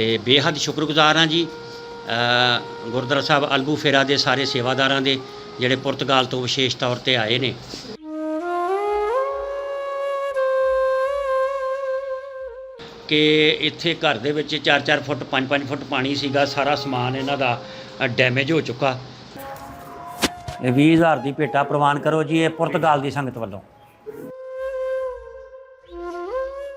ਤੇ ਬੇਹੱਦ ਸ਼ੁਕਰਗੁਜ਼ਾਰ ਹਾਂ ਜੀ। ਗੁਰਦੁਆਰਾ ਸਾਹਿਬ ਅਲਬੂ ਫੇਰਾ ਦੇ ਸਾਰੇ ਸੇਵਾਦਾਰਾਂ ਦੇ ਜਿਹੜੇ ਪੁਰਤਗਾਲ ਤੋਂ ਵਿਸ਼ੇਸ਼ ਤੌਰ ਤੇ ਆਏ ਨੇ। ਕਿ ਇੱਥੇ ਘਰ ਦੇ ਵਿੱਚ 4-4 ਫੁੱਟ 5-5 ਫੁੱਟ ਪਾਣੀ ਸੀਗਾ, ਸਾਰਾ ਸਮਾਨ ਇਹਨਾਂ ਦਾ ਡੈਮੇਜ ਹੋ ਚੁੱਕਾ। ਇਹ 20000 ਦੀ ਭੇਟਾ ਪ੍ਰਵਾਨ ਕਰੋ ਜੀ, ਇਹ ਪੁਰਤਗਾਲ ਦੀ ਸੰਗਤ ਵੱਲੋਂ।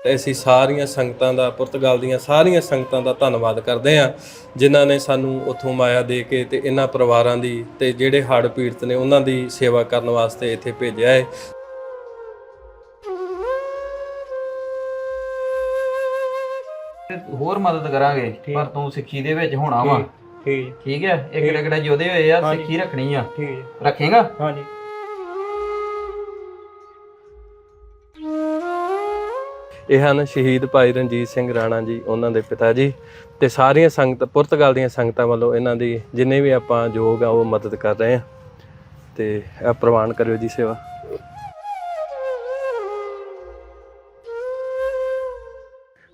ਤੇ ਅਸੀਂ ਸਾਰੀਆਂ ਸੰਗਤਾਂ ਦਾ ਪੁਰਤਗਾਲ ਦੀਆਂ ਸਾਰੀਆਂ ਸੰਗਤਾਂ ਦਾ ਧੰਨਵਾਦ ਕਰਦੇ ਹਾਂ ਜਿਨ੍ਹਾਂ ਨੇ ਸਾਨੂੰ ਉੱਥੋਂ ਮਾਇਆ ਦੇ ਕੇ ਤੇ ਇਹਨਾਂ ਪਰਿਵਾਰਾਂ ਦੀ ਤੇ ਜਿਹੜੇ ਹੜ੍ਹ ਪੀੜਤ ਨੇ ਉਹਨਾਂ ਦੀ ਸੇਵਾ ਕਰਨ ਵਾਸਤੇ ਇੱਥੇ ਭੇਜਿਆ ਹੈ। ਹੋਰ ਮਦਦ ਕਰਾਂਗੇ ਪਰ ਤੂੰ ਸਿੱਖੀ ਦੇ ਵਿੱਚ ਹੋਣਾ ਵਾ। ਠੀਕ ਠੀਕ। ਹੈ? ਕਿਹੜੇ ਕਿਹੜੇ ਯੋਧੇ ਹੋਏ ਆ। ਸਿੱਖੀ ਰੱਖਣੀ ਆ। ਠੀਕ। ਰੱਖੇਗਾ? ਹਾਂਜੀ। ਇਹ ਹਨ ਸ਼ਹੀਦ ਭਾਈ ਰਣਜੀਤ ਸਿੰਘ ਰਾਣਾ ਜੀ ਉਹਨਾਂ ਦੇ ਪਿਤਾ ਜੀ ਤੇ ਸਾਰੀਆਂ ਸੰਗਤ ਪੁਰਤਗਾਲ ਦੀਆਂ ਸੰਗਤਾਂ ਵੱਲੋਂ ਇਹਨਾਂ ਦੀ ਜਿੰਨੇ ਵੀ ਆਪਾਂ ਯੋਗ ਆ ਉਹ ਮਦਦ ਕਰ ਰਹੇ ਹਾਂ। ਤੇ ਇਹ ਪ੍ਰਵਾਨ ਕਰਿਓ ਜੀ ਸੇਵਾ।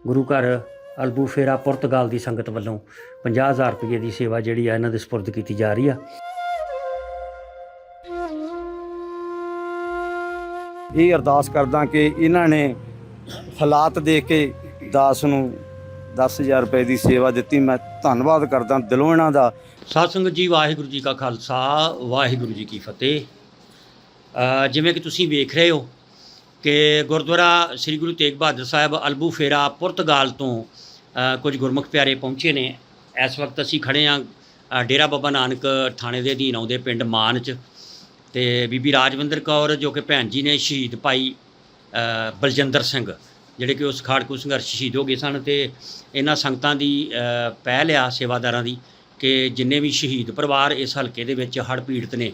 ਗੁਰੂ ਘਰ ਅਲਬੂ ਫੇਰਾ ਪੁਰਤਗਾਲ ਦੀ ਸੰਗਤ ਵੱਲੋਂ 50000 ਰੁਪਏ ਦੀ ਸੇਵਾ ਜਿਹੜੀ ਆ ਇਹਨਾਂ ਦੇ ਸਪੁਰਦ ਕੀਤੀ ਜਾ ਰਹੀ ਆ। ਇਹ ਅਰਦਾਸ ਕਰਦਾ ਕਿ ਇਹਨਾਂ ਨੇ ਹਾਲਾਤ ਦੇਖ ਕੇ ਦਾਸ ਨੂੰ 10000 ਰੁਪਏ ਦੀ ਸੇਵਾ ਦਿੱਤੀ। ਮੈਂ ਧੰਨਵਾਦ ਕਰਦਾ ਦਿਲੋਂ ਇਹਨਾਂ ਦਾ। ਸਾਧ ਜੀ, ਵਾਹਿਗੁਰੂ ਜੀ ਕਾ ਖਾਲਸਾ, ਵਾਹਿਗੁਰੂ ਜੀ ਕੀ ਫਤਿਹ। ਜਿਵੇਂ ਕਿ ਤੁਸੀਂ ਵੇਖ ਰਹੇ ਹੋ ਕਿ ਗੁਰਦੁਆਰਾ ਸ੍ਰੀ ਗੁਰੂ ਤੇਗ ਬਹਾਦਰ ਸਾਹਿਬ ਅਲਬੂ ਫੇਰਾ ਪੁਰਤਗਾਲ ਤੋਂ ਕੁਝ ਗੁਰਮੁਖ ਪਿਆਰੇ ਪਹੁੰਚੇ ਨੇ। ਇਸ ਵਕਤ ਅਸੀਂ ਖੜੇ ਹਾਂ ਡੇਰਾ ਬਾਬਾ ਨਾਨਕ ਥਾਣੇ ਦੇ ਅਧੀਨ ਆਉਂਦੇ ਪਿੰਡ ਮਾਨ 'ਚ ਤੇ ਬੀਬੀ ਰਾਜਵਿੰਦਰ ਕੌਰ, ਜੋ ਕਿ ਭੈਣ ਜੀ ਨੇ ਸ਼ਹੀਦ ਭਾਈ ਬਲਜਿੰਦਰ ਸਿੰਘ। ਜਿਹੜੇ ਕਿ ਉਸ ਖਾੜਕੂ ਸੰਘਰਸ਼ ਸ਼ਹੀਦ ਹੋ ਗਏ ਸਨ ਤੇ ਇਹਨਾਂ ਸੰਗਤਾਂ ਦੀ ਪਹਿਲ ਆ ਸੇਵਾਦਾਰਾਂ ਦੀ ਕਿ ਜਿੰਨੇ ਵੀ ਸ਼ਹੀਦ ਪਰਿਵਾਰ ਇਸ ਹਲਕੇ ਦੇ ਵਿੱਚ ਹੜ੍ਹ ਪੀੜਤ ਨੇ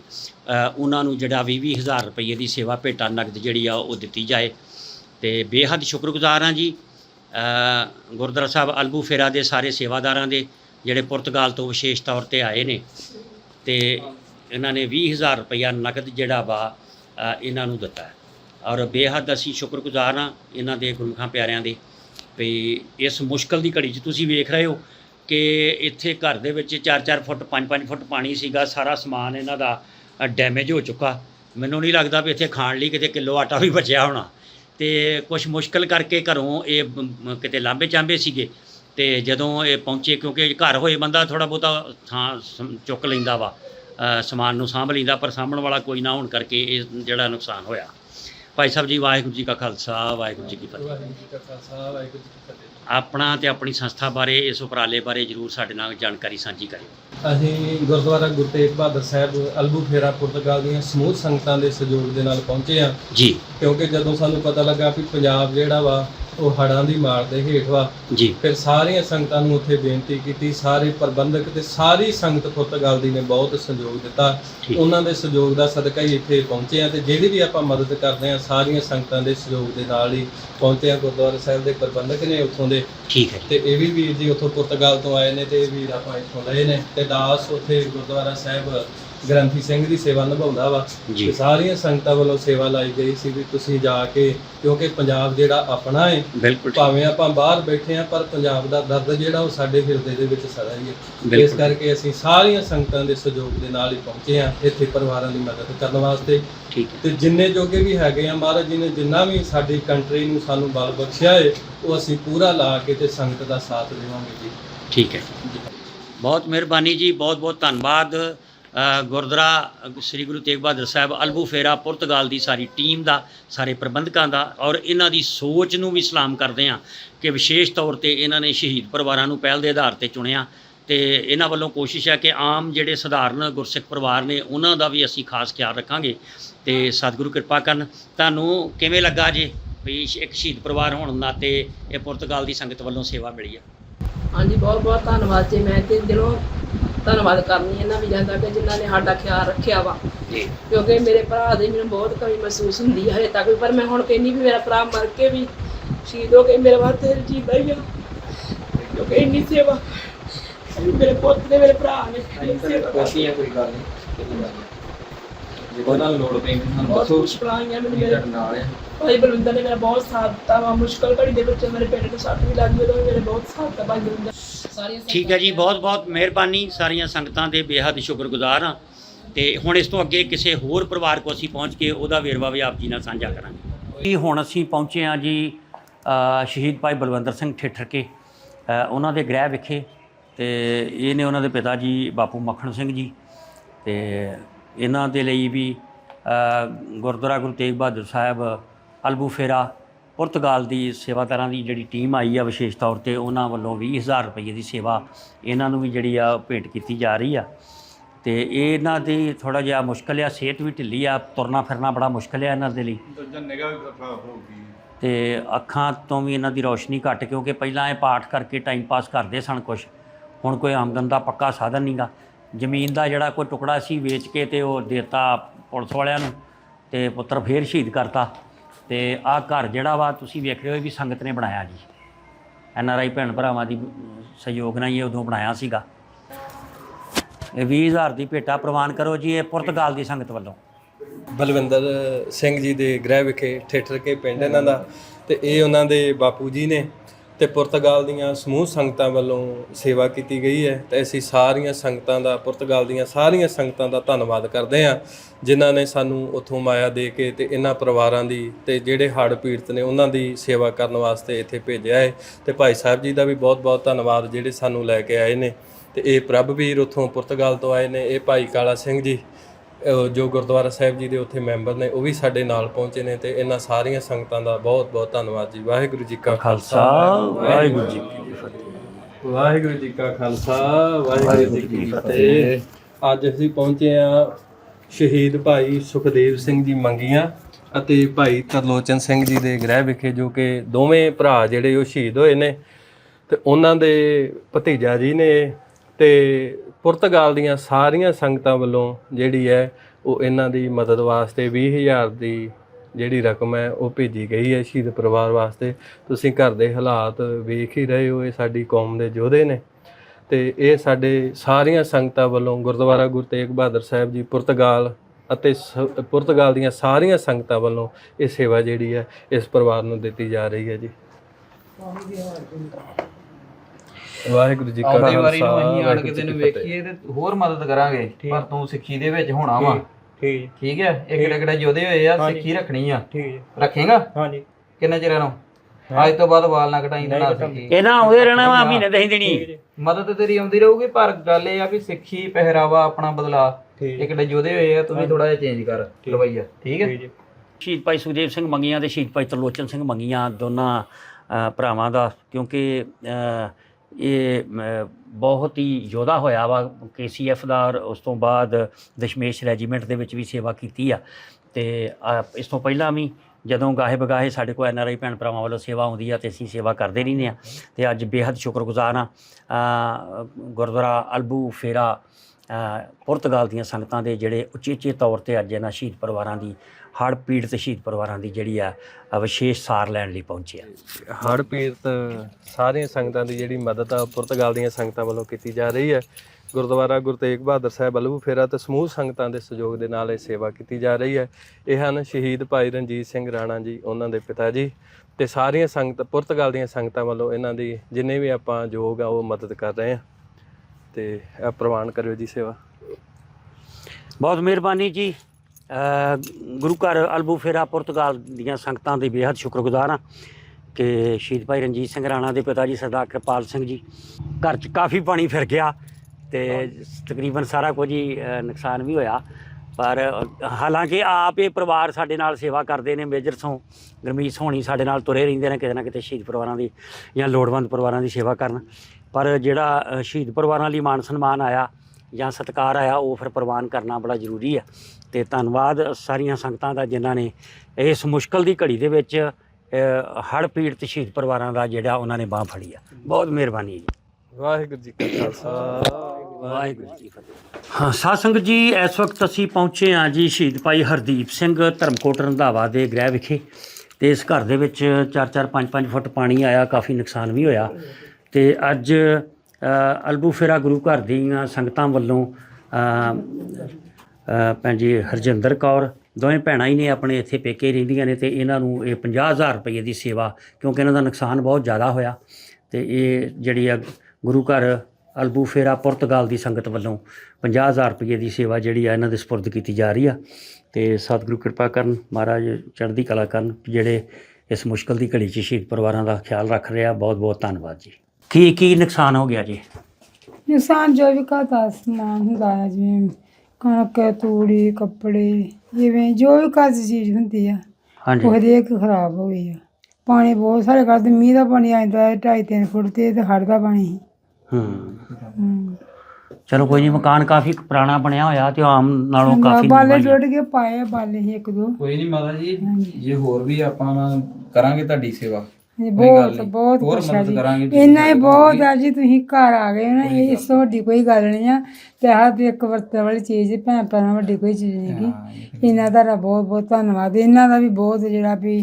ਉਹਨਾਂ ਨੂੰ ਜਿਹੜਾ 20 ਹਜ਼ਾਰ ਰੁਪਏ ਦੀ ਸੇਵਾ ਭੇਟਾ ਨਗਦ ਜਿਹੜੀ ਆ ਉਹ ਦਿੱਤੀ ਜਾਏ। ਤੇ ਬੇਹੱਦ ਸ਼ੁਕਰਗੁਜ਼ਾਰ ਹਾਂ ਜੀ ਗੁਰਦੁਆਰਾ ਸਾਹਿਬ ਅਲਬੂ ਫੇਰਾ ਦੇ ਸਾਰੇ ਸੇਵਾਦਾਰਾਂ ਦੇ ਜਿਹੜੇ ਪੁਰਤਗਾਲ ਤੋਂ ਵਿਸ਼ੇਸ਼ ਤੌਰ ਤੇ ਆਏ ਨੇ ਤੇ ਇਹਨਾਂ ਨੇ 20000 ਰੁਪਇਆ ਨਕਦ ਜਿਹੜਾ ਵਾ ਇਹਨਾਂ ਨੂੰ ਦਿੱਤਾ। ਔਰ ਬੇਹੱਦ ਅਸੀਂ ਸ਼ੁਕਰਗੁਜ਼ਾਰ ਹਾਂ ਇਹਨਾਂ ਦੇ ਗੁਰਮੁਖਾਂ ਪਿਆਰਿਆਂ ਦੇ ਵੀ ਇਸ ਮੁਸ਼ਕਲ ਦੀ ਘੜੀ 'ਚ ਤੁਸੀਂ ਵੇਖ ਰਹੇ ਹੋ ਕਿ ਇੱਥੇ ਘਰ ਦੇ ਵਿੱਚ 4-4 ਫੁੱਟ 5-5 ਫੁੱਟ ਪਾਣੀ ਸੀਗਾ, ਸਾਰਾ ਸਮਾਨ ਇਹਨਾਂ ਦਾ ਡੈਮੇਜ ਹੋ ਚੁੱਕਾ। ਮੈਨੂੰ ਨਹੀਂ ਲੱਗਦਾ ਵੀ ਇੱਥੇ ਖਾਣ ਲਈ ਕਿਤੇ ਕਿਲੋ ਆਟਾ ਵੀ ਬਚਿਆ ਹੋਣਾ। ਤੇ ਕੁਝ ਮੁਸ਼ਕਲ ਕਰਕੇ ਘਰੋਂ ਇਹ ਕਿਤੇ ਲਾਂਬੇ ਚਾਂਬੇ ਸੀਗੇ ਤੇ ਜਦੋਂ ਇਹ ਪਹੁੰਚੇ ਕਿਉਂਕਿ ਘਰ ਹੋਏ ਬੰਦਾ ਥੋੜਾ ਬਹੁਤਾ ਥਾਂ ਸਮ- ਚੁੱਕ ਲੈਂਦਾ ਵਾ ਸਮਾਨ ਨੂੰ ਸਾਂਭ ਲੈਂਦਾ ਪਰ ਸਾਂਭਣ ਵਾਲਾ ਕੋਈ ਨਾ ਹੋਣ ਕਰਕੇ ਇਹ ਜਿਹੜਾ ਨੁਕਸਾਨ ਹੋਇਆ। ਭਾਈ ਸਾਹਿਬ ਜੀ ਵਾਹਿਗੁਰੂ ਜੀ ਕਾ ਖਾਲਸਾ ਵਾਹਿਗੁਰੂ ਜੀ ਕੀ ਫਤਿਹ। ਆਪਣਾ ਤੇ ਆਪਣੀ ਸੰਸਥਾ ਬਾਰੇ ਇਸ ਉਪਰਾਲੇ ਬਾਰੇ ਜਰੂਰ ਸਾਡੇ ਨਾਲ ਜਾਣਕਾਰੀ ਸਾਂਝੀ ਕਰਿਓ। ਅਸੀਂ ਗੁਰਦੁਆਰਾ ਗੁਰੂ ਤੇਗ ਬਹਾਦਰ ਸਾਹਿਬ ਅਲਬੂ ਫੇਰਾ ਪੁਰਤਗਾਲ ਦੀਆਂ ਸਮੂਹ ਸੰਗਤਾਂ ਦੇ ਸਹਿਯੋਗ ਦੇ ਨਾਲ ਪਹੁੰਚੇ ਹਾਂ। ਜੀ। ਕਿਉਂਕਿ ਜਦੋਂ ਸਾਨੂੰ ਪਤਾ ਲੱਗਾ ਵੀ ਪੰਜਾਬ ਜਿਹੜਾ ਵਾ ਉਹ ਹੜ੍ਹਾਂ ਦੀ ਮਾਰ ਦੇ ਹੇਠ ਵਾ। ਜੀ। ਫਿਰ ਸਾਰੀਆਂ ਸੰਗਤਾਂ ਨੂੰ ਉੱਥੇ ਬੇਨਤੀ ਕੀਤੀ ਸਾਰੇ ਪ੍ਰਬੰਧਕ ਤੇ ਸਾਰੀ ਸੰਗਤ ਪੁਰਤਗਾਲ ਦੀ ਨੇ ਬਹੁਤ ਸਹਿਯੋਗ ਦਿੱਤਾ। ਉਹਨਾਂ ਦੇ ਸਹਿਯੋਗ ਦਾ ਸਦਕਾ ਹੀ ਇੱਥੇ ਪਹੁੰਚੇ ਆ ਤੇ ਜਿਹੜੀ ਵੀ ਆਪਾਂ ਮਦਦ ਕਰਦੇ ਆ ਸਾਰੀਆਂ ਸੰਗਤਾਂ ਦੇ ਸਹਿਯੋਗ ਦੇ ਨਾਲ ਹੀ ਪਹੁੰਚੇ ਆ ਗੁਰਦੁਆਰਾ ਸਾਹਿਬ ਦੇ ਪ੍ਰਬੰਧਕ ਨੇ ਉੱਥੋਂ ਦੇ। ਠੀਕ ਹੈ ਤੇ ਇਹ ਵੀ ਵੀਰ ਜੀ ਉੱਥੋਂ ਪੁਰਤਗਾਲ ਤੋਂ ਆਏ ਨੇ ਤੇ ਇਹ ਵੀਰ ਆਪਾਂ ਇੱਥੋਂ ਲਏ ਨੇ ਤੇ ਦਾਸ ਉੱਥੇ ਗੁਰਦੁਆਰਾ ਸਾਹਿਬ ਗ੍ਰੰਥੀ ਸਿੰਘ ਦੀ ਸੇਵਾ ਨਿਭਾਉਂਦਾ ਵਾ ਜੀ। ਤੇ ਸਾਰੀਆਂ ਸੰਗਤਾਂ ਵੱਲੋਂ ਸੇਵਾ ਲਾਈ ਗਈ ਸੀ ਵੀ ਤੁਸੀਂ ਜਾ ਕੇ ਕਿਉਂਕਿ ਪੰਜਾਬ ਜਿਹੜਾ ਆਪਣਾ ਹੈ ਬਿਲਕੁਲ ਠੀਕ। ਭਾਵੇਂ ਆਪਾਂ ਬਾਹਰ ਬੈਠੇ ਆ ਪਰ ਪੰਜਾਬ ਦਾ ਦਰਦ ਜਿਹੜਾ ਉਹ ਸਾਡੇ ਹਿਰਦੇ ਦੇ ਵਿੱਚ ਸਦਾ ਹੀ ਹੈ ਇਸ ਬਿਲਕੁਲ ਕਰਕੇ ਅਸੀਂ ਸਾਰੀਆਂ ਸੰਗਤਾਂ ਦੇ ਸਹਿਯੋਗ ਦੇ ਨਾਲ ਹੀ ਪਹੁੰਚੇ ਆ ਇੱਥੇ ਪਰਿਵਾਰਾਂ ਦੀ ਮਦਦ ਕਰਨ ਵਾਸਤੇ। ਠੀਕ ਹੈ। ਤੇ ਜਿੰਨੇ ਜੋਗੇ ਵੀ ਹੈਗੇ ਆ ਮਹਾਰਾਜ ਜੀ ਨੇ ਜਿੰਨਾ ਵੀ ਸਾਡੀ ਕੰਟਰੀ ਨੂੰ ਸਾਨੂੰ ਬਲ ਬਖਸ਼ਿਆ ਹੈ ਉਹ ਅਸੀਂ ਪੂਰਾ ਲਾ ਕੇ ਤੇ ਸੰਗਤ ਦਾ ਸਾਥ ਦੇਵਾਂਗੇ ਜੀ। ਠੀਕ ਹੈ। ਬਹੁਤ ਮਿਹਰਬਾਨੀ ਜੀ ਬਹੁਤ ਬਹੁਤ ਧੰਨਵਾਦ। ਗੁਰਦੁਆਰਾ ਸ੍ਰੀ ਗੁਰੂ ਤੇਗ ਬਹਾਦਰ ਸਾਹਿਬ ਅਲਬੂ ਫੇਰਾ ਪੁਰਤਗਾਲ ਦੀ ਸਾਰੀ ਟੀਮ ਦਾ, ਸਾਰੇ ਪ੍ਰਬੰਧਕਾਂ ਦਾ ਔਰ ਇਹਨਾਂ ਦੀ ਸੋਚ ਨੂੰ ਵੀ ਸਲਾਮ ਕਰਦੇ ਹਾਂ ਕਿ ਵਿਸ਼ੇਸ਼ ਤੌਰ ਤੇ ਇਹਨਾਂ ਨੇ ਸ਼ਹੀਦ ਪਰਿਵਾਰਾਂ ਨੂੰ ਪਹਿਲ ਦੇ ਆਧਾਰ ਤੇ ਚੁਣਿਆ ਤੇ ਇਹਨਾਂ ਵੱਲੋਂ ਕੋਸ਼ਿਸ਼ ਹੈ ਕਿ ਆਮ ਜਿਹੜੇ ਸਧਾਰਨ ਗੁਰਸਿੱਖ ਪਰਿਵਾਰ ਨੇ ਉਹਨਾਂ ਦਾ ਵੀ ਅਸੀਂ ਖਾਸ ਖਿਆਲ ਰੱਖਾਂਗੇ ਤੇ ਸਤਿਗੁਰੂ ਕਿਰਪਾ ਕਰਨ। ਤੁਹਾਨੂੰ ਕਿਵੇਂ ਲੱਗਾ ਜੀ ਵੀ ਇੱਕ ਸ਼ਹੀਦ ਪਰਿਵਾਰ ਹੋਣ ਨਾਤੇ ਇਹ ਪੁਰਤਗਾਲ ਦੀ ਸੰਗਤ ਵੱਲੋਂ ਸੇਵਾ ਮਿਲੀ ਆ? ਹਾਂਜੀ ਬਹੁਤ ਬਹੁਤ ਧੰਨਵਾਦ ਜੀ। ਮੈਂ ਤੇ ਦਿਲੋਂ ਧੰਨਵਾਦ ਕਰਨੀ ਇਹਨਾਂ ਵੀਰਾਂ ਦਾ ਕਿ ਜਿਨ੍ਹਾਂ ਨੇ ਸਾਡਾ ਖਿਆਲ ਰੱਖਿਆ ਵਾ। ਜੀ। ਕਿਉਂਕਿ ਮੇਰੇ ਭਰਾ ਦੀ ਮੈਨੂੰ ਬਹੁਤ ਕਮੀ ਮਹਿਸੂਸ ਹੁੰਦੀ ਹੈ ਹਜੇ ਤੱਕ ਵੀ ਪਰ ਮੈਂ ਹੁਣ ਕਹਿੰਦੀ ਵੀ ਮੇਰਾ ਭਰਾ ਮਰ ਕੇ ਵੀ ਸ਼ਹੀਦ ਹੋ ਕੇ ਮੇਰੇ ਵਾਸਤੇ ਜੀਦਾ ਹੀ ਆ। ਕਿਉਂਕਿ ਇੰਨੀ ਸੇਵਾ ਮੇਰੇ ਪੁੱਤ ਨੇ ਮੇਰੇ ਭਰਾ ਨੇ ਇੰਨੀ ਸੇਵਾ ਕੀਤੀ। ਕੋਈ ਗੱਲ ਨਹੀਂ ਜੇ ਉਹਨਾਂ ਨੂੰ ਲੋੜ ਸਾਨੂੰ ਬਹੁਤ ਦੱਸੋ। ਆਈਆਂ ਮੈਨੂੰ ਮੇਰੇ ਨਾਲ ਆ। ਭਾਈ ਬਲਵਿੰਦਰ ਨੇ ਮੇਰਾ ਬਹੁਤ ਸਾਥ ਦਿੱਤਾ ਵਾ। ਮੁਸ਼ਕਲ ਘੜੀ ਦੇ ਵਿੱਚ ਮੇਰੇ ਪਿੰਡ ਨੂੰ ਸੱਟ ਵੀ ਲੱਗੀ ਵੀ ਮੇਰੇ ਬਹੁਤ ਸਾਥ ਦਿੱਤਾ ਭਾਈ ਬਲਵਿੰਦਰ। ਸਾਰੀਆਂ ਠੀਕ ਹੈ ਜੀ ਬਹੁਤ ਬਹੁਤ ਮਿਹਰਬਾਨੀ। ਸਾਰੀਆਂ ਸੰਗਤਾਂ ਦੇ ਬੇਹੱਦ ਸ਼ੁਕਰਗੁਜ਼ਾਰ ਹਾਂ। ਤੇ ਹੁਣ ਇਸ ਤੋਂ ਅੱਗੇ ਕਿਸੇ ਹੋਰ ਪਰਿਵਾਰ ਕੋ ਅਸੀਂ ਪਹੁੰਚ ਕੇ ਉਹਦਾ ਵੇਰਵਾ ਵੀ ਆਪ ਜੀ ਨਾਲ ਸਾਂਝਾ ਕਰਾਂਗੇ। ਜੀ ਹੁਣ ਅਸੀਂ ਪਹੁੰਚੇ ਹਾਂ ਜੀ ਸ਼ਹੀਦ ਭਾਈ ਬਲਵੰਦਰ ਸਿੰਘ ਠੇਠਰ ਕੇ ਉਹਨਾਂ ਦੇ ਗ੍ਰਹਿ ਵਿਖੇ। ਤੇ ਇਹ ਨੇ ਉਹਨਾਂ ਦੇ ਪਿਤਾ ਜੀ ਬਾਪੂ ਮੱਖਣ ਸਿੰਘ ਜੀ। ਤੇ ਇਹਨਾਂ ਦੇ ਲਈ ਵੀ ਗੁਰਦੁਆਰਾ ਗੁਰੂ ਤੇਗ ਬਹਾਦਰ ਸਾਹਿਬ ਅਲਬੂਫੇਰਾ ਪੁਰਤਗਾਲ ਦੀ ਸੇਵਾਦਾਰਾਂ ਦੀ ਜਿਹੜੀ ਟੀਮ ਆਈ ਆ ਵਿਸ਼ੇਸ਼ ਤੌਰ ਤੇ ਉਹਨਾਂ ਵੱਲੋਂ 20000 ਰੁਪਏ ਦੀ ਸੇਵਾ ਇਹਨਾਂ ਨੂੰ ਵੀ ਜਿਹੜੀ ਆ ਭੇਂਟ ਕੀਤੀ ਜਾ ਰਹੀ ਆ। ਤੇ ਇਹ ਇਹਨਾਂ ਦੀ ਥੋੜਾ ਜਿਹਾ ਮੁਸ਼ਕਲ ਆ ਸਿਹਤ ਵੀ ਢਿੱਲੀ ਆ ਤੁਰਨਾ ਫਿਰਨਾ ਬੜਾ ਮੁਸ਼ਕਲ ਆ ਇਹਨਾਂ ਦੇ ਲਈ। ਤੇ ਅੱਖਾਂ ਤੋਂ ਵੀ ਇਹਨਾਂ ਦੀ ਰੋਸ਼ਨੀ ਘੱਟ ਕਿਉਂਕਿ ਪਹਿਲਾਂ ਇਹ ਪਾਠ ਕਰਕੇ ਟਾਈਮ ਪਾਸ ਕਰਦੇ ਸਨ ਕੁਝ ਹੁਣ ਕੋਈ ਆਮਦਨ ਦਾ ਪੱਕਾ ਸਾਧਨ ਨਹੀਂਗਾ ਜ਼ਮੀਨ ਦਾ ਜਿਹੜਾ ਕੋਈ ਟੁਕੜਾ ਸੀ ਵੇਚ ਕੇ ਤੇ ਉਹ ਦੇਤਾ ਪੁਲਿਸ ਵਾਲਿਆਂ ਨੂੰ ਤੇ ਪੁੱਤਰ ਫੇਰ ਸ਼ਹੀਦ ਕਰਤਾ। ਤੇ ਆਹ ਘਰ ਜਿਹੜਾ ਵਾ ਤੁਸੀਂ ਵੇਖ ਰਹੇ ਹੋ ਇਹ ਵੀ ਸੰਗਤ ਨੇ ਬਣਾਇਆ ਜੀ। ਐਨ ਆਰ ਆਈ ਭੈਣ ਭਰਾਵਾਂ ਦੀ ਸਹਿਯੋਗ ਨਾਲ ਹੀ ਇਹ ਉਦੋਂ ਬਣਾਇਆ ਸੀਗਾ। ਇਹ 20000 ਦੀ ਭੇਟਾ ਪ੍ਰਵਾਨ ਕਰੋ ਜੀ ਇਹ ਪੁਰਤਗਾਲ ਦੀ ਸੰਗਤ ਵੱਲੋਂ। ਬਲਵਿੰਦਰ ਸਿੰਘ ਜੀ ਦੇ ਗ੍ਰਹਿ ਵਿਖੇ ਠੇਠਰ ਕੇ ਪਿੰਡ ਇਹਨਾਂ ਦਾ ਤੇ ਇਹ ਉਹਨਾਂ ਦੇ ਬਾਪੂ ਜੀ ਨੇ ਤੇ ਪੁਰਤਗਾਲ ਦੀਆਂ ਸਮੂਹ ਸੰਗਤਾਂ ਵੱਲੋਂ ਸੇਵਾ ਕੀਤੀ ਗਈ ਹੈ। ਤੇ ਅਸੀਂ ਸਾਰੀਆਂ ਸੰਗਤਾਂ ਦਾ, ਪੁਰਤਗਾਲ ਦੀਆਂ ਸਾਰੀਆਂ ਸੰਗਤਾਂ ਦਾ ਧੰਨਵਾਦ ਕਰਦੇ ਹਾਂ, ਜਿਨ੍ਹਾਂ ਨੇ ਸਾਨੂੰ ਉੱਥੋਂ ਮਾਇਆ ਦੇ ਕੇ ਤੇ ਇਹਨਾਂ ਪਰਿਵਾਰਾਂ ਦੀ ਤੇ ਜਿਹੜੇ ਹੜ੍ਹ ਪੀੜਤ ਨੇ ਉਹਨਾਂ ਦੀ ਸੇਵਾ ਕਰਨ ਵਾਸਤੇ ਇੱਥੇ ਭੇਜਿਆ ਹੈ। ਤੇ ਭਾਈ ਸਾਹਿਬ ਜੀ ਦਾ ਵੀ ਬਹੁਤ-ਬਹੁਤ ਧੰਨਵਾਦ ਜਿਹੜੇ ਸਾਨੂੰ ਲੈ ਕੇ ਆਏ ਨੇ। ਤੇ ਇਹ ਪ੍ਰਭਵੀਰ ਉੱਥੋਂ ਪੁਰਤਗਾਲ ਤੋਂ ਆਏ ਨੇ, ਇਹ ਭਾਈ ਕਾਲਾ ਸਿੰਘ ਜੀ। ਜੋ ਗੁਰਦੁਆਰਾ ਸਾਹਿਬ ਜੀ ਦੇ ਉੱਥੇ ਮੈਂਬਰ ਨੇ, ਉਹ ਵੀ ਸਾਡੇ ਨਾਲ ਪਹੁੰਚੇ ਨੇ ਤੇ ਇਹਨਾਂ ਸਾਰੀਆਂ ਸੰਗਤਾਂ ਦਾ ਬਹੁਤ ਬਹੁਤ ਧੰਨਵਾਦ ਜੀ। ਵਾਹਿਗੁਰੂ ਜੀ ਕਾ ਖਾਲਸਾ, ਵਾਹਿਗੁਰੂ ਜੀ ਕੀ ਫਤਿਹ। ਵਾਹਿਗੁਰੂ ਜੀ ਕਾ ਖਾਲਸਾ, ਵਾਹਿਗੁਰੂ ਜੀ ਕੀ ਫਤਿਹ। ਅੱਜ ਅਸੀਂ ਪਹੁੰਚੇ ਆ ਸ਼ਹੀਦ ਭਾਈ ਸੁਖਦੇਵ ਸਿੰਘ ਜੀ ਮੰਗੀਆਂ ਅਤੇ ਭਾਈ ਤਰਲੋਚਨ ਸਿੰਘ ਜੀ ਦੇ ਗ੍ਰਹਿ ਵਿਖੇ, ਜੋ ਕਿ ਦੋਵੇਂ ਭਰਾ ਜਿਹੜੇ ਉਹ ਸ਼ਹੀਦ ਹੋਏ ਨੇ ਤੇ ਉਹਨਾਂ ਦੇ ਭਤੀਜਾ ਜੀ ਨੇ ਤੇ ਪੁਰਤਗਾਲ ਦੀਆਂ ਸਾਰੀਆਂ ਸੰਗਤਾਂ ਵੱਲੋਂ ਜਿਹੜੀ ਹੈ ਉਹ ਇਹਨਾਂ ਦੀ ਮਦਦ ਵਾਸਤੇ 20000 ਦੀ ਜਿਹੜੀ ਰਕਮ ਹੈ ਉਹ ਭੇਜੀ ਗਈ ਹੈ ਸ਼ਹੀਦ ਪਰਿਵਾਰ ਵਾਸਤੇ। ਤੁਸੀਂ ਘਰ ਦੇ ਹਾਲਾਤ ਵੇਖ ਹੀ ਰਹੇ ਹੋ, ਇਹ ਸਾਡੀ ਕੌਮ ਦੇ ਯੋਧੇ ਨੇ। ਤੇ ਇਹ ਸਾਡੇ ਸਾਰੀਆਂ ਸੰਗਤਾਂ ਵੱਲੋਂ ਗੁਰਦੁਆਰਾ ਗੁਰੂ ਤੇਗ ਬਹਾਦਰ ਸਾਹਿਬ ਜੀ, ਪੁਰਤਗਾਲ ਅਤੇ ਸ- ਪੁਰਤਗਾਲ ਦੀਆਂ ਸਾਰੀਆਂ ਸੰਗਤਾਂ ਵੱਲੋਂ ਇਹ ਸੇਵਾ ਜਿਹੜੀ ਹੈ ਇਸ ਪਰਿਵਾਰ ਨੂੰ ਦਿੱਤੀ ਜਾ ਰਹੀ ਹੈ ਜੀ। ਵਾਹਿਗੁਰੂ ਜੀ ਕਾ ਆਉਂਦੀ ਵਾਰੀ ਨੂੰ ਖਾਲਸਾ ਅਸੀਂ ਆਣ ਕੇ ਤੈਨੂੰ। ਵੇਖੀਏ ਤੇ ਹੋਰ ਮਦਦ ਕਰਾਂਗੇ ਪਰ ਤੂੰ ਸਿੱਖੀ ਦੇ ਵਿੱਚ ਹੋਣਾ ਵਾ। ਠੀਕ ਠੀਕ। ਹੈ? ਇੱਕ ਕਿਹੜੇ ਕਿਹੜੇ ਯੋਧੇ ਹੋਏ ਆ ਸਿੱਖੀ ਰੱਖਣੀ ਆ। ਠੀਕ ਰੱਖੇਗਾ? ਹਾਂਜੀ। ਕਿੰਨੇ ਚਿਰਾਂ ਨੂੰ? ਅੱਜ ਤੋਂ ਬਾਅਦ ਵਾਲ ਨਾ ਕਟਾਈ ਨਾ ਸਿੱਖੀ। ਇਹਨਾਂ ਆਉਂਦੇ ਰਹਿਣਾ ਵਾ ਮਹੀਨੇ ਦਹੀਂ ਦੇਣੀ। ਮਦਦ ਤੇਰੀ ਆਉਂਦੀ ਰਹੂਗੀ ਪਰ ਗੱਲ ਇਹ ਆ ਵੀ ਸਿੱਖੀ ਪਹਿਰਾਵਾ ਆਪਣਾ ਬਦਲਾ। ਇੱਕ ਕਿਹੜੇ ਯੋਧੇ ਹੋਏ ਆ ਤੂੰ ਵੀ ਥੋੜਾ ਜਿਹਾ ਚੇਂਜ ਕਰ ਰਵਈਆ ਠੀਕ ਹੈ? ਸ਼ਹੀਦ ਭਾਈ ਸੁਖਦੇਵ ਸਿੰਘ ਮੰਗੀਆਂ ਤੇ ਸ਼ਹੀਦ ਭਾਈ ਤਰਲੋਚਨ ਸਿੰਘ ਮੰਗੀਆਂ ਦੋਨਾਂ ਭਰਾਵਾਂ ਦਾ ਕਿਉਂਕਿ ਇਹ ਬਹੁਤ ਹੀ ਯੋਧਾ ਹੋਇਆ ਵਾ, ਕੇਸੀਐਫ ਦਾ ਉਸ ਤੋਂ ਬਾਅਦ ਦਸ਼ਮੇਸ਼ ਰੈਜੀਮੈਂਟ ਦੇ ਵਿੱਚ ਵੀ ਸੇਵਾ ਕੀਤੀ ਆ। ਤੇ ਇਸ ਤੋਂ ਪਹਿਲਾਂ ਵੀ ਜਦੋਂ ਗਾਹੇ ਬਗਾਹੇ ਸਾਡੇ ਕੋਲ ਐਨਆਰਆਈ ਭੈਣ ਭਰਾਵਾਂ ਵੱਲੋਂ ਸੇਵਾ ਆਉਂਦੀ ਆ ਤੇ ਅਸੀਂ ਸੇਵਾ ਕਰਦੇ ਰਹਿੰਦੇ ਆ। ਤੇ ਅੱਜ ਬੇਹੱਦ ਸ਼ੁਕਰਗੁਜ਼ਾਰ ਆ ਗੁਰਦੁਆਰਾ ਅਲਬੂ ਫੇਰਾ ਪੁਰਤਗਾਲ ਦੀਆਂ ਸੰਗਤਾਂ ਦੇ ਜਿਹੜੇ ਉਚੇਚੇ ਤੌਰ ਤੇ ਅੱਜ ਇਹਨਾਂ ਸ਼ਹੀਦ ਪਰਿਵਾਰਾਂ ਦੀ ਹੜ੍ਹ ਪੀੜਤ ਸ਼ਹੀਦ ਪਰਿਵਾਰਾਂ ਦੀ ਜਿਹੜੀ ਆ ਵਿਸ਼ੇਸ਼ ਸਾਰ ਲੈਣ ਲਈ ਪਹੁੰਚੇ ਆ। ਹੜ੍ਹ ਪੀੜਤ ਸਾਰੀਆਂ ਸੰਗਤਾਂ ਦੀ ਜਿਹੜੀ ਮਦਦ ਆ ਪੁਰਤਗਾਲ ਦੀਆਂ ਸੰਗਤਾਂ ਵੱਲੋਂ ਕੀਤੀ ਜਾ ਰਹੀ ਹੈ। ਗੁਰਦੁਆਰਾ ਗੁਰੂ ਤੇਗ ਬਹਾਦਰ ਸਾਹਿਬ ਅਲਬੂ ਫੇਰਾ ਤੇ ਸਮੂਹ ਸੰਗਤਾਂ ਦੇ ਸਹਿਯੋਗ ਦੇ ਨਾਲ ਇਹ ਸੇਵਾ ਕੀਤੀ ਜਾ ਰਹੀ ਹੈ। ਇਹ ਹਨ ਸ਼ਹੀਦ ਭਾਈ ਰਣਜੀਤ ਸਿੰਘ ਰਾਣਾ ਜੀ ਉਹਨਾਂ ਦੇ ਪਿਤਾ ਜੀ ਤੇ ਸਾਰੀਆਂ ਸੰਗਤ ਪੁਰਤਗਾਲ ਦੀਆਂ ਸੰਗਤਾਂ ਵੱਲੋਂ ਇਹਨਾਂ ਦੀ ਜਿੰਨੇ ਵੀ ਆਪਾਂ ਯੋਗ ਆ ਉਹ ਮਦਦ ਕਰ ਰਹੇ ਆ ਤੇ ਇਹ ਪ੍ਰਵਾਨ ਕਰਿਓ ਜੀ ਸੇਵਾ। ਬਹੁਤ ਮਿਹਰਬਾਨੀ ਜੀ। ਗੁਰੂ ਘਰ ਅਲਬੂ ਫੇਰਾ ਪੁਰਤਗਾਲ ਦੀਆਂ ਸੰਗਤਾਂ ਦੇ ਬੇਹੱਦ ਸ਼ੁਕਰਗੁਜ਼ਾਰ ਹਾਂ ਕਿ ਸ਼ਹੀਦ ਭਾਈ ਰਣਜੀਤ ਸਿੰਘ ਰਾਣਾ ਦੇ ਪਿਤਾ ਜੀ ਸਰਦਾਰ ਕਿਰਪਾਲ ਸਿੰਘ ਜੀ ਘਰ 'ਚ ਕਾਫੀ ਪਾਣੀ ਫਿਰ ਗਿਆ ਤੇ ਤਕਰੀਬਨ ਸਾਰਾ ਕੁਝ ਹੀ ਅ, ਨੁਕਸਾਨ ਵੀ ਹੋਇਆ। ਪਰ ਹਾਲਾਂਕਿ ਆਪ ਇਹ ਪਰਿਵਾਰ ਸਾਡੇ ਨਾਲ ਸੇਵਾ ਕਰਦੇ ਨੇ ਮੇਜਰ ਸੋਂ ਗਰਮੀਤ ਸੋਹਣੀ ਸਾਡੇ ਨਾਲ ਤੁਰੇ ਰਹਿੰਦੇ ਨੇ ਕਿਤੇ ਨਾ ਕਿਤੇ ਸ਼ਹੀਦ ਪਰਿਵਾਰਾਂ ਦੀ ਜਾਂ ਲੋੜਵੰਦ ਪਰਿਵਾਰਾਂ ਦੀ ਸੇਵਾ ਕਰਨ। ਪਰ ਜਿਹੜਾ ਅ, ਸ਼ਹੀਦ ਪਰਿਵਾਰਾਂ ਲਈ ਮਾਨ ਸਨਮਾਨ ਆਇਆ ਜਾਂ ਸਤਿਕਾਰ ਆਇਆ ਉਹ ਫਿਰ ਪ੍ਰਵਾਨ ਕਰਨਾ ਬੜਾ ਜ਼ਰੂਰੀ ਆ ਤੇ ਧੰਨਵਾਦ ਸਾਰੀਆਂ ਸੰਗਤਾਂ ਦਾ ਜਿਨ੍ਹਾਂ ਨੇ ਇਸ ਮੁਸ਼ਕਲ ਦੀ ਘੜੀ ਦੇ ਵਿੱਚ ਹੜ ਪੀੜਤ ਸ਼ਹੀਦ ਪਰਿਵਾਰਾਂ ਦਾ ਜਿਹੜਾ ਉਹਨਾਂ ਨੇ ਬਾਹ ਫੜੀ ਆ। ਬਹੁਤ ਮਿਹਰਬਾਨੀ ਜੀ। ਵਾਹਿਗੁਰੂ ਜੀ ਕਾ ਖਾਲਸਾ। ਵਾਹਿਗੁਰੂ ਜੀ ਫਤਿਹ। ਹਾਂ ਸਾਧ ਸੰਗਤ ਜੀ ਇਸ ਵਕਤ ਅਸੀਂ ਪਹੁੰਚੇ ਹਾਂ ਜੀ ਸ਼ਹੀਦ ਭਾਈ ਹਰਦੀਪ ਸਿੰਘ ਧਰਮਕੋਟ ਰੰਧਾਵਾ ਦੇ ਗ੍ਰਹਿ ਵਿਖੇ ਤੇ ਇਸ ਘਰ ਦੇ ਵਿੱਚ 4-4 5-5 ਫੁੱਟ ਪਾਣੀ ਆਇਆ ਕਾਫੀ ਨੁਕਸਾਨ ਵੀ ਹੋਇਆ ਤੇ ਅੱਜ ਅਲਬੂਫੇਰਾ ਗੁਰੂ ਘਰ ਦੀਆਂ ਸੰਗਤਾਂ ਵੱਲੋਂ ਭੈਣ ਜੀ, ਹਰਜਿੰਦਰ ਕੌਰ, ਦੋਵੇਂ ਭੈਣਾਂ ਹੀ ਨੇ ਆਪਣੇ ਇੱਥੇ ਪੇਕੇ ਰਹਿੰਦੀਆਂ ਨੇ ਤੇ ਇਹਨਾਂ ਨੂੰ ਇਹ 50000 ਰੁਪਏ ਦੀ ਸੇਵਾ, ਕਿਉਂਕਿ ਇਹਨਾਂ ਦਾ ਨੁਕਸਾਨ ਬਹੁਤ ਜ਼ਿਆਦਾ ਹੋਇਆ। ਤੇ ਇਹ ਜਿਹੜੀ ਆ ਗੁਰੂ ਘਰ ਅਲਬੂਫੇਰਾ, ਪੁਰਤਗਾਲ ਦੀ ਸੰਗਤ ਵੱਲੋਂ 50000 ਰੁਪਏ ਦੀ ਸੇਵਾ ਜਿਹੜੀ ਆ ਇਹਨਾਂ ਦੇ ਸਪੁਰਦ ਕੀਤੀ ਜਾ ਰਹੀ ਆ। ਤੇ ਸਤਿਗੁਰੂ ਕਿਰਪਾ ਕਰਨ, ਮਹਾਰਾਜ ਚੜ੍ਹਦੀ ਕਲਾ ਕਰਨ, ਜਿਹੜੇ ਇਸ ਮੁਸ਼ਕਲ ਦੀ ਘੜੀ 'ਚ ਸ਼ਹੀਦ ਪਰਿਵਾਰਾਂ ਦਾ ਖਿਆਲ ਰੱਖ ਰਿਹਾ ਬਹੁਤ ਬਹੁਤ ਧੰਨਵਾਦ ਜੀ। ਕੀ ਕੀ ਨੁਕਸਾਨ ਹੋ ਗਿਆ ਜੀ? ਨੁਕਸਾਨ ਜੋ ਵੀ ਘਰ ਸਮਾਨ ਹੁੰਦਾ ਹੈ ਜਿਵੇਂ ਕਣਕ ਤੂੜੀ ਕੱਪੜੇ ਜਿਵੇਂ ਜੋ ਵੀ ਘਰ ਦੀ ਚੀਜ਼ ਹੁੰਦੀ ਆ ਹਾਂਜੀ ਉਹ ਹਰੇਕ ਖਰਾਬ ਹੋ ਗਈ ਆ ਪਾਣੀ ਬਹੁਤ ਸਾਰੇ ਘਰ ਦੇ ਮੀਂਹ ਦਾ ਪਾਣੀ ਆਉਂਦਾ ਹੈ 2.5 ਫੁੱਟ ਤੇ ਤੇ ਹੜ੍ਹ ਦਾ ਪਾਣੀ ਸੀ। ਹੂੰ ਚਲੋ ਕੋਈ ਨਹੀਂ ਮਕਾਨ ਕਾਫੀ ਪੁਰਾਣਾ ਬਣਿਆ ਹੋਇਆ ਤੇ ਆਮ ਨਾਲੋਂ ਕਾਫੀ ਬਾਲੇ ਨਵਾਂ ਹੀ ਆ। ਟੁੱਟ ਗਏ ਪਾਏ ਆ ਬਾਲੇ ਸੀ ਇੱਕ ਦੋ ਕੋਈ ਨਹੀਂ ਮਾਤਾ ਜੀ। ਜੇ ਹੋਰ ਵੀ ਆਪਾਂ ਕਰਾਂਗੇ ਤੁਹਾਡੀ ਸੇਵਾ ਗੱਲ ਬਹੁਤ। ਬਹੁਤ ਹੋਰ ਖੁਸ਼ ਆ ਮਦਦ ਜੀ। ਕਰਾਂਗੇ ਇੰਨਾ ਹੀ ਬਹੁਤ। ਆ ਜੀ ਤੁਸੀਂ ਘਰ ਆ ਗਏ ਨਾ ਇਹ ਇਸ ਤੋਂ ਵੱਡੀ ਕੋਈ ਗੱਲ ਨਹੀਂ ਆ। ਤੇ ਆਹ ਵੀ ਇੱਕ ਵਰਤਣ ਵਾਲੀ ਚੀਜ਼ ਹੈ ਭੈਣ ਭਰਾਵਾਂ ਵੱਡੀ ਕੋਈ ਚੀਜ਼ ਨਹੀਂ ਹਾਂ, ਇਹ ਇਹਨਾਂ ਦਾ ਤਾਂ ਬਹੁਤ ਬਹੁਤ ਧੰਨਵਾਦ। ਇਹਨਾਂ ਦਾ ਵੀ ਬਹੁਤ ਜਿਹੜਾ ਵੀ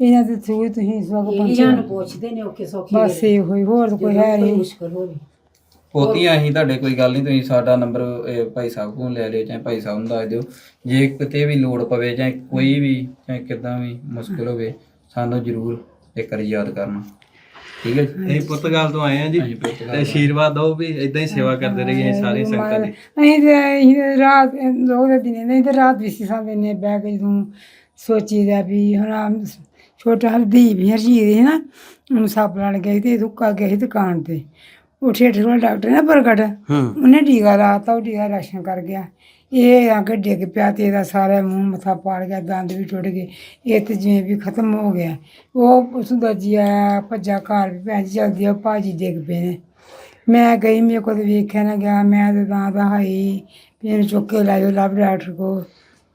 ਇਹਨਾਂ ਦੇ ਥਰੂ ਤੁਸੀਂ ਇਸ ਵਕਤ ਪਹੁੰਚੇ ਪੁੱਛਦੇ ਨੇ ਔਖੇ ਸੌਖੇ ਬਸ ਇਹੋ ਹੀ ਹੋਰ ਤਾਂ ਕੋਈ ਹੈ ਨਹੀਂ। ਮੁਸ਼ਕਲ ਹੋਵੇ। ਪੋਤੀਆਂ ਅਸੀਂ ਤੁਹਾਡੇ ਕੋਈ ਗੱਲ ਨਹੀਂ ਤੁਸੀਂ ਸਾਡਾ ਨੰਬਰ ਇਹ, ਭਾਈ ਸਾਹਿਬ ਕੋਲ ਲੈ ਲਿਓ ਚਾਹੇ ਭਾਈ ਸਾਹਿਬ ਨੂੰ ਦੱਸ ਦਿਓ। ਜੇ ਕਿਤੇ ਵੀ ਲੋੜ ਪਵੇ ਚਾਹੇ ਕੋਈ ਵੀ ਚਾਹੇ ਕਿਦਾਂ ਵੀ ਮੁਸ਼ਕਲ ਹੋਵੇ ਸਾਨੂੰ ਜ਼ਰੂਰ ਇੱਕ ਵਾਰੀ ਯਾਦ ਕਰਨਾ। ਠੀਕ ਹੈ ਜੀ? ਅਸੀਂ ਪੁਰਤਗਾਲ ਤੋਂ ਆਏ ਆ ਜੀ ਪੁਰਤਗਾਲ ਤੇ ਆਸ਼ੀਰਵਾਦ ਦਿਓ ਵੀ ਇਦਾਂ ਹੀ ਸੇਵਾ ਕਰਦੇ ਰਹੀਏ ਅਸੀਂ ਸਾਰੀ ਸੰਗਤਾਂ ਦੀ। ਅਸੀਂ ਤੇ ਅਸੀਂ ਤੇ ਰਾਤ ਲੋਕ ਦੇ ਦਿਨੇ ਨਹੀਂ ਤੇ ਰਾਤ ਵੀ ਸੀਸਾਂ ਦੇ ਨੇ ਬਹਿ ਕੇ ਜਦੋਂ ਸੋਚੀਦਾ ਵੀ ਹੁਣ ਆਹ ਛੋਟਾ ਹਰਦੀਪ ਵੀ ਹਰਜੀਤ ਸੀ ਨਾ ਉਹਨੂੰ ਸੱਪ ਲੜ ਗਈ ਤੇ ਦੁੱਕਾ ਗਿਆ ਸੀ ਦੁਕਾਨ ਤੇ। ਉਹ ਠੇਠ ਵਾਲਾ ਡਾਕਟਰ ਨਾ ਪ੍ਰਗਟ। ਹੂੰ। ਉਹਨੇ ਟੀਕਾ ਲਾਤਾ ਉਹ ਟੀਕਾ ਰਾਸ਼ਨ ਕਰ ਗਿਆ। ਇਹ ਆ ਕੇ ਡਿੱਗ ਪਿਆ ਤੇ ਇਹਦਾ ਸਾਰਾ ਮੂੰਹ ਮੱਥਾ ਪਾੜ ਗਿਆ ਦੰਦ ਵੀ ਟੁੱਟ ਗਏ। ਇਹ ਤੇ ਜਿਵੇਂ ਵੀ ਖਤਮ ਹੋ ਗਿਆ। ਉਹ ਉਸ ਦਰਜੀ ਆਇਆ ਭੱਜਾ ਘਰ ਵੀ ਭੈਣ ਜੀ ਜਲਦੀ ਆ ਭਾਜੀ ਡਿੱਗ ਪਏ ਨੇ। ਮੈਂ ਗਈ ਮੇਰੇ ਕੋਲ ਵੇਖਿਆ ਨਾ ਗਿਆ ਮੈਂ ਤੇ ਦਾ ਹਾਈ ਵੀ ਇਹਨੂੰ ਚੁੱਕ ਕੇ ਲੈ ਜਾਓ ਲੱਭ ਡਾਕਟਰ ਕੋ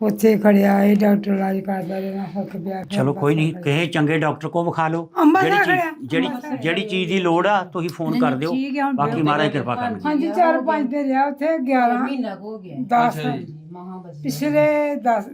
ਉੱਥੇ ਖੜਿਆ ਇਹ ਡਾਕਟਰ ਇਲਾਜ ਕਰਦਾ ਰਿਹਾ ਫ਼ਰਕ ਪਿਆ ਚਲੋ ਕੋਈ ਨਹੀਂ ਕਿਸੇ ਚੰਗੇ ਡਾਕਟਰ ਕੋ ਵਿਖਾ ਲਓ। ਜਿਹੜੀ ਚੀਜ਼ ਜਿਹੜੀ ਜਿਹੜੀ ਚੀਜ਼ ਦੀ ਲੋੜ ਆ ਤੁਸੀਂ ਫੋਨ ਕਰ ਦਿਓ। ਠੀਕ ਹੈ, ਹੁਣ ਬਾਕੀ ਮਹਾਰਾਜ ਕਿਰਪਾ ਕਰਨ ਜੀ ਹਾਂਜੀ ਚਾਰ ਪੰਜ ਦੇ ਰਿਹਾ ਉੱਥੇ 11 ਮਹੀਨਾ ਕੁ ਹੋ ਗਿਆ। 10 ਮਹਾ ਬਜੀ ਪਿਛਲੇ 10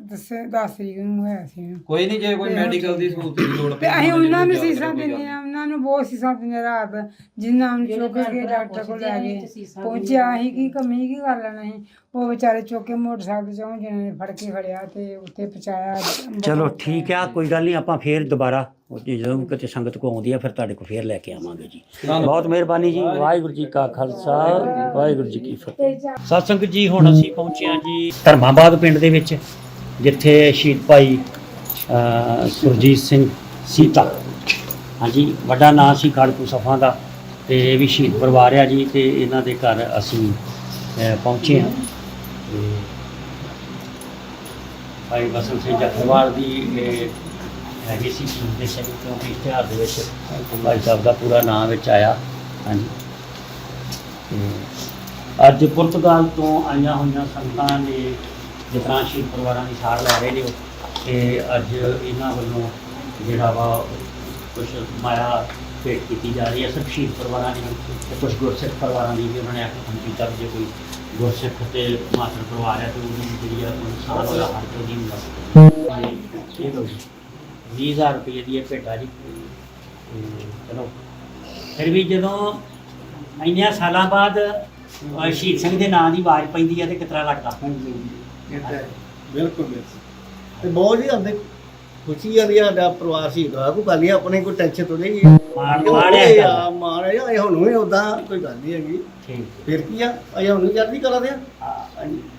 10 ਤਰੀਕ ਨੂੰ ਹੋਇਆ ਸੀ। ਇਹਨੂੰ। ਕੋਈ ਨਹੀਂ ਜੇ ਕੋਈ ਮੈਡੀਕਲ ਦੀ ਸਹੂਲਤ ਦੀ ਲੋੜ ਤੇ ਅਸੀਂ ਉਹਨਾਂ ਨੂੰ ਸੀਸਾਂ ਦਿੰਦੇ ਆ ਉਹਨਾਂ ਨੂੰ ਬਹੁਤ ਸੀਸਾਂ ਦਿੰਦੇ ਰਾਤ। ਜਿਨ੍ਹਾਂ ਨੂੰ ਚੁੱਕ ਕੇ ਡਾਕਟਰ ਕੋਲ ਲੈ ਗਏ। ਪਹੁੰਚਿਆ ਅਸੀਂ ਕੀ ਕਮੀ ਕੀ ਕਰ ਲੈਣਾ ਸੀ ਉਹ ਵਿਚਾਰੇ ਚੁੱਕ ਮੋਟਰਸਾਈਕਲ ਚੋਂ ਜਿਹਨਾਂ ਨੇ ਫੜ ਕੇ ਖੜਿਆ ਤੇ ਉੱਤੇ ਪਹੁੰਚਾਇਆ ਚਲੋ ਠੀਕ ਆ ਕੋਈ ਗੱਲ ਨਹੀਂ ਆਪਾਂ ਫੇਰ ਦੁਬਾਰਾ ਉਹ ਜੇ ਜਦੋਂ ਕਿਤੇ ਸੰਗਤ ਕੋ ਆਉਂਦੀ ਆ ਫਿਰ ਤੁਹਾਡੇ ਕੋ ਫੇਰ ਲੈ ਕੇ ਆਵਾਂਗੇ ਜੀ। ਬਹੁਤ ਮਿਹਰਬਾਨੀ ਜੀ ਵਾਹਿਗੁਰੂ ਜੀ ਕਾ ਖਾਲਸਾ ਵਾਹਿਗੁਰੂ ਜੀ ਕੀ ਫਤਿਹ। ਸਤਸੰਗ ਜੀ ਹੁਣ ਅਸੀਂ ਪਹੁੰਚੇ ਹਾਂ ਜੀ ਧਰਮਾਬਾਦ ਪਿੰਡ ਦੇ ਵਿੱਚ ਜਿੱਥੇ ਸ਼ਹੀਦ ਭਾਈ ਅ, ਸੁਰਜੀਤ ਸਿੰਘ ਸੀਤਾ। ਹਾਂਜੀ ਵੱਡਾ ਨਾਂ ਸੀ ਖਾੜਕੂ ਸਫਾ ਦਾ ਤੇ ਇਹ ਵੀ ਸ਼ਹੀਦ ਪਰਿਵਾਰ ਆ ਜੀ ਤੇ ਇਹਨਾਂ ਦੇ ਘਰ ਅਸੀਂ ਪਹੁੰਚੇ ਹਾਂ। ਭਾਈ ਬਸੰਤ ਸਿੰਘ ਜਖਵਾਲ ਦੀ ਇਹ ਹੈਗੀ ਸੀ ਸ਼ਹੀਦ ਕਿਉਂਕਿ ਇਸ਼ਤਿਹਾਰ ਦੇ ਵਿੱਚ ਭਾਈ ਸਾਹਿਬ ਦਾ ਪੂਰਾ ਨਾਮ ਵਿੱਚ ਆਇਆ। ਹਾਂਜੀ। ਤੇ ਅੱਜ ਪੁਰਤਗਾਲ ਤੋਂ ਆਈਆਂ ਹੋਈਆਂ ਸੰਗਤਾਂ ਨੇ ਜਿਤਨਾ ਸ਼ਹੀਦ ਪਰਿਵਾਰਾਂ ਦੀ ਸਾਰ ਲੈ ਰਹੇ ਨੇ ਉਹ, ਤੇ ਅੱਜ ਇਹਨਾਂ ਵੱਲੋਂ ਜਿਹੜਾ ਵਾ ਕੁਝ ਮਾਇਆ ਭੇਟ ਕੀਤੀ ਜਾ ਰਹੀ ਹੈ। ਸਭ ਸ਼ਹੀਦ ਪਰਿਵਾਰਾਂ ਦੀ ਤੇ ਕੁਝ ਗੁਰਸਿੱਖ ਪਰਿਵਾਰਾਂ ਦੀ ਵੀ ਉਹਨਾਂ ਨੇ ਆਖਿਆ ਕੀਤਾ ਵੀ ਜੇ ਕੋਈ। ਗੁਰਸਿੱਖ ਤੇ ਮਾਤਰ ਪਰਿਵਾਰ ਹੈ ਤੇ ਉਹਨੂੰ ਜਿਹੜੀ ਆ ਕੋਈ ਨੁਕਸਾਨ ਹੋਇਆ ਹਰ ਕੋਈ ਨਹੀਂ ਮਿਲ ਸਕਦਾ ਇਹ ਲਓ ਜੀ। 20000 ਰੁਪਏ ਦੀ ਇਹ ਭੇਟਾ ਜੀ। ਤੇ ਚਲੋ। ਫਿਰ ਵੀ ਜਦੋਂ ਇੰਨਿਆਂ ਸਾਲਾਂ ਬਾਅਦ ਅਹ ਸ਼ਹੀਦ ਸਿੰਘ ਦੇ ਨਾਂ ਦੀ ਆਵਾਜ਼ ਪੈਂਦੀ ਹੈ ਤੇ ਕਿਤਰਾ ਲੱਗਦਾ? ਬਿਲਕੁਲ ਬਿਲਕੁਲ। ਤੇ ਬਹੁਤ ਹੀ ਹੁੰਦੇ ਖੁਸ਼ੀ ਆ ਵੀ ਸਾਡਾ ਪਰਿਵਾਰ ਸੀ ਹੋਇਆ ਕੋਈ ਗੱਲ ਨਹੀਂ ਆਪਣੇ ਕੋਈ ਟੈਨਸ਼ਨ ਤੋਂ ਨਹੀਂ ਮਾਣ ਮਾਣ ਹੈ ਇਸ ਗੱਲ ਦਾ। ਮਾਣ ਹੈ ਇਹ ਹੁਣ ਵੀ ਉਦਾਂ ਕੋਈ ਗੱਲ ਨਹੀਂ ਹੈਗੀ। ਠੀਕ। ਫਿਰ ਕੀ ਆ ਅਜੇ ਹੁਣ ਵੀ ਚੜ੍ਹਦੀ ਕਲਾ ਦੇ ਆ।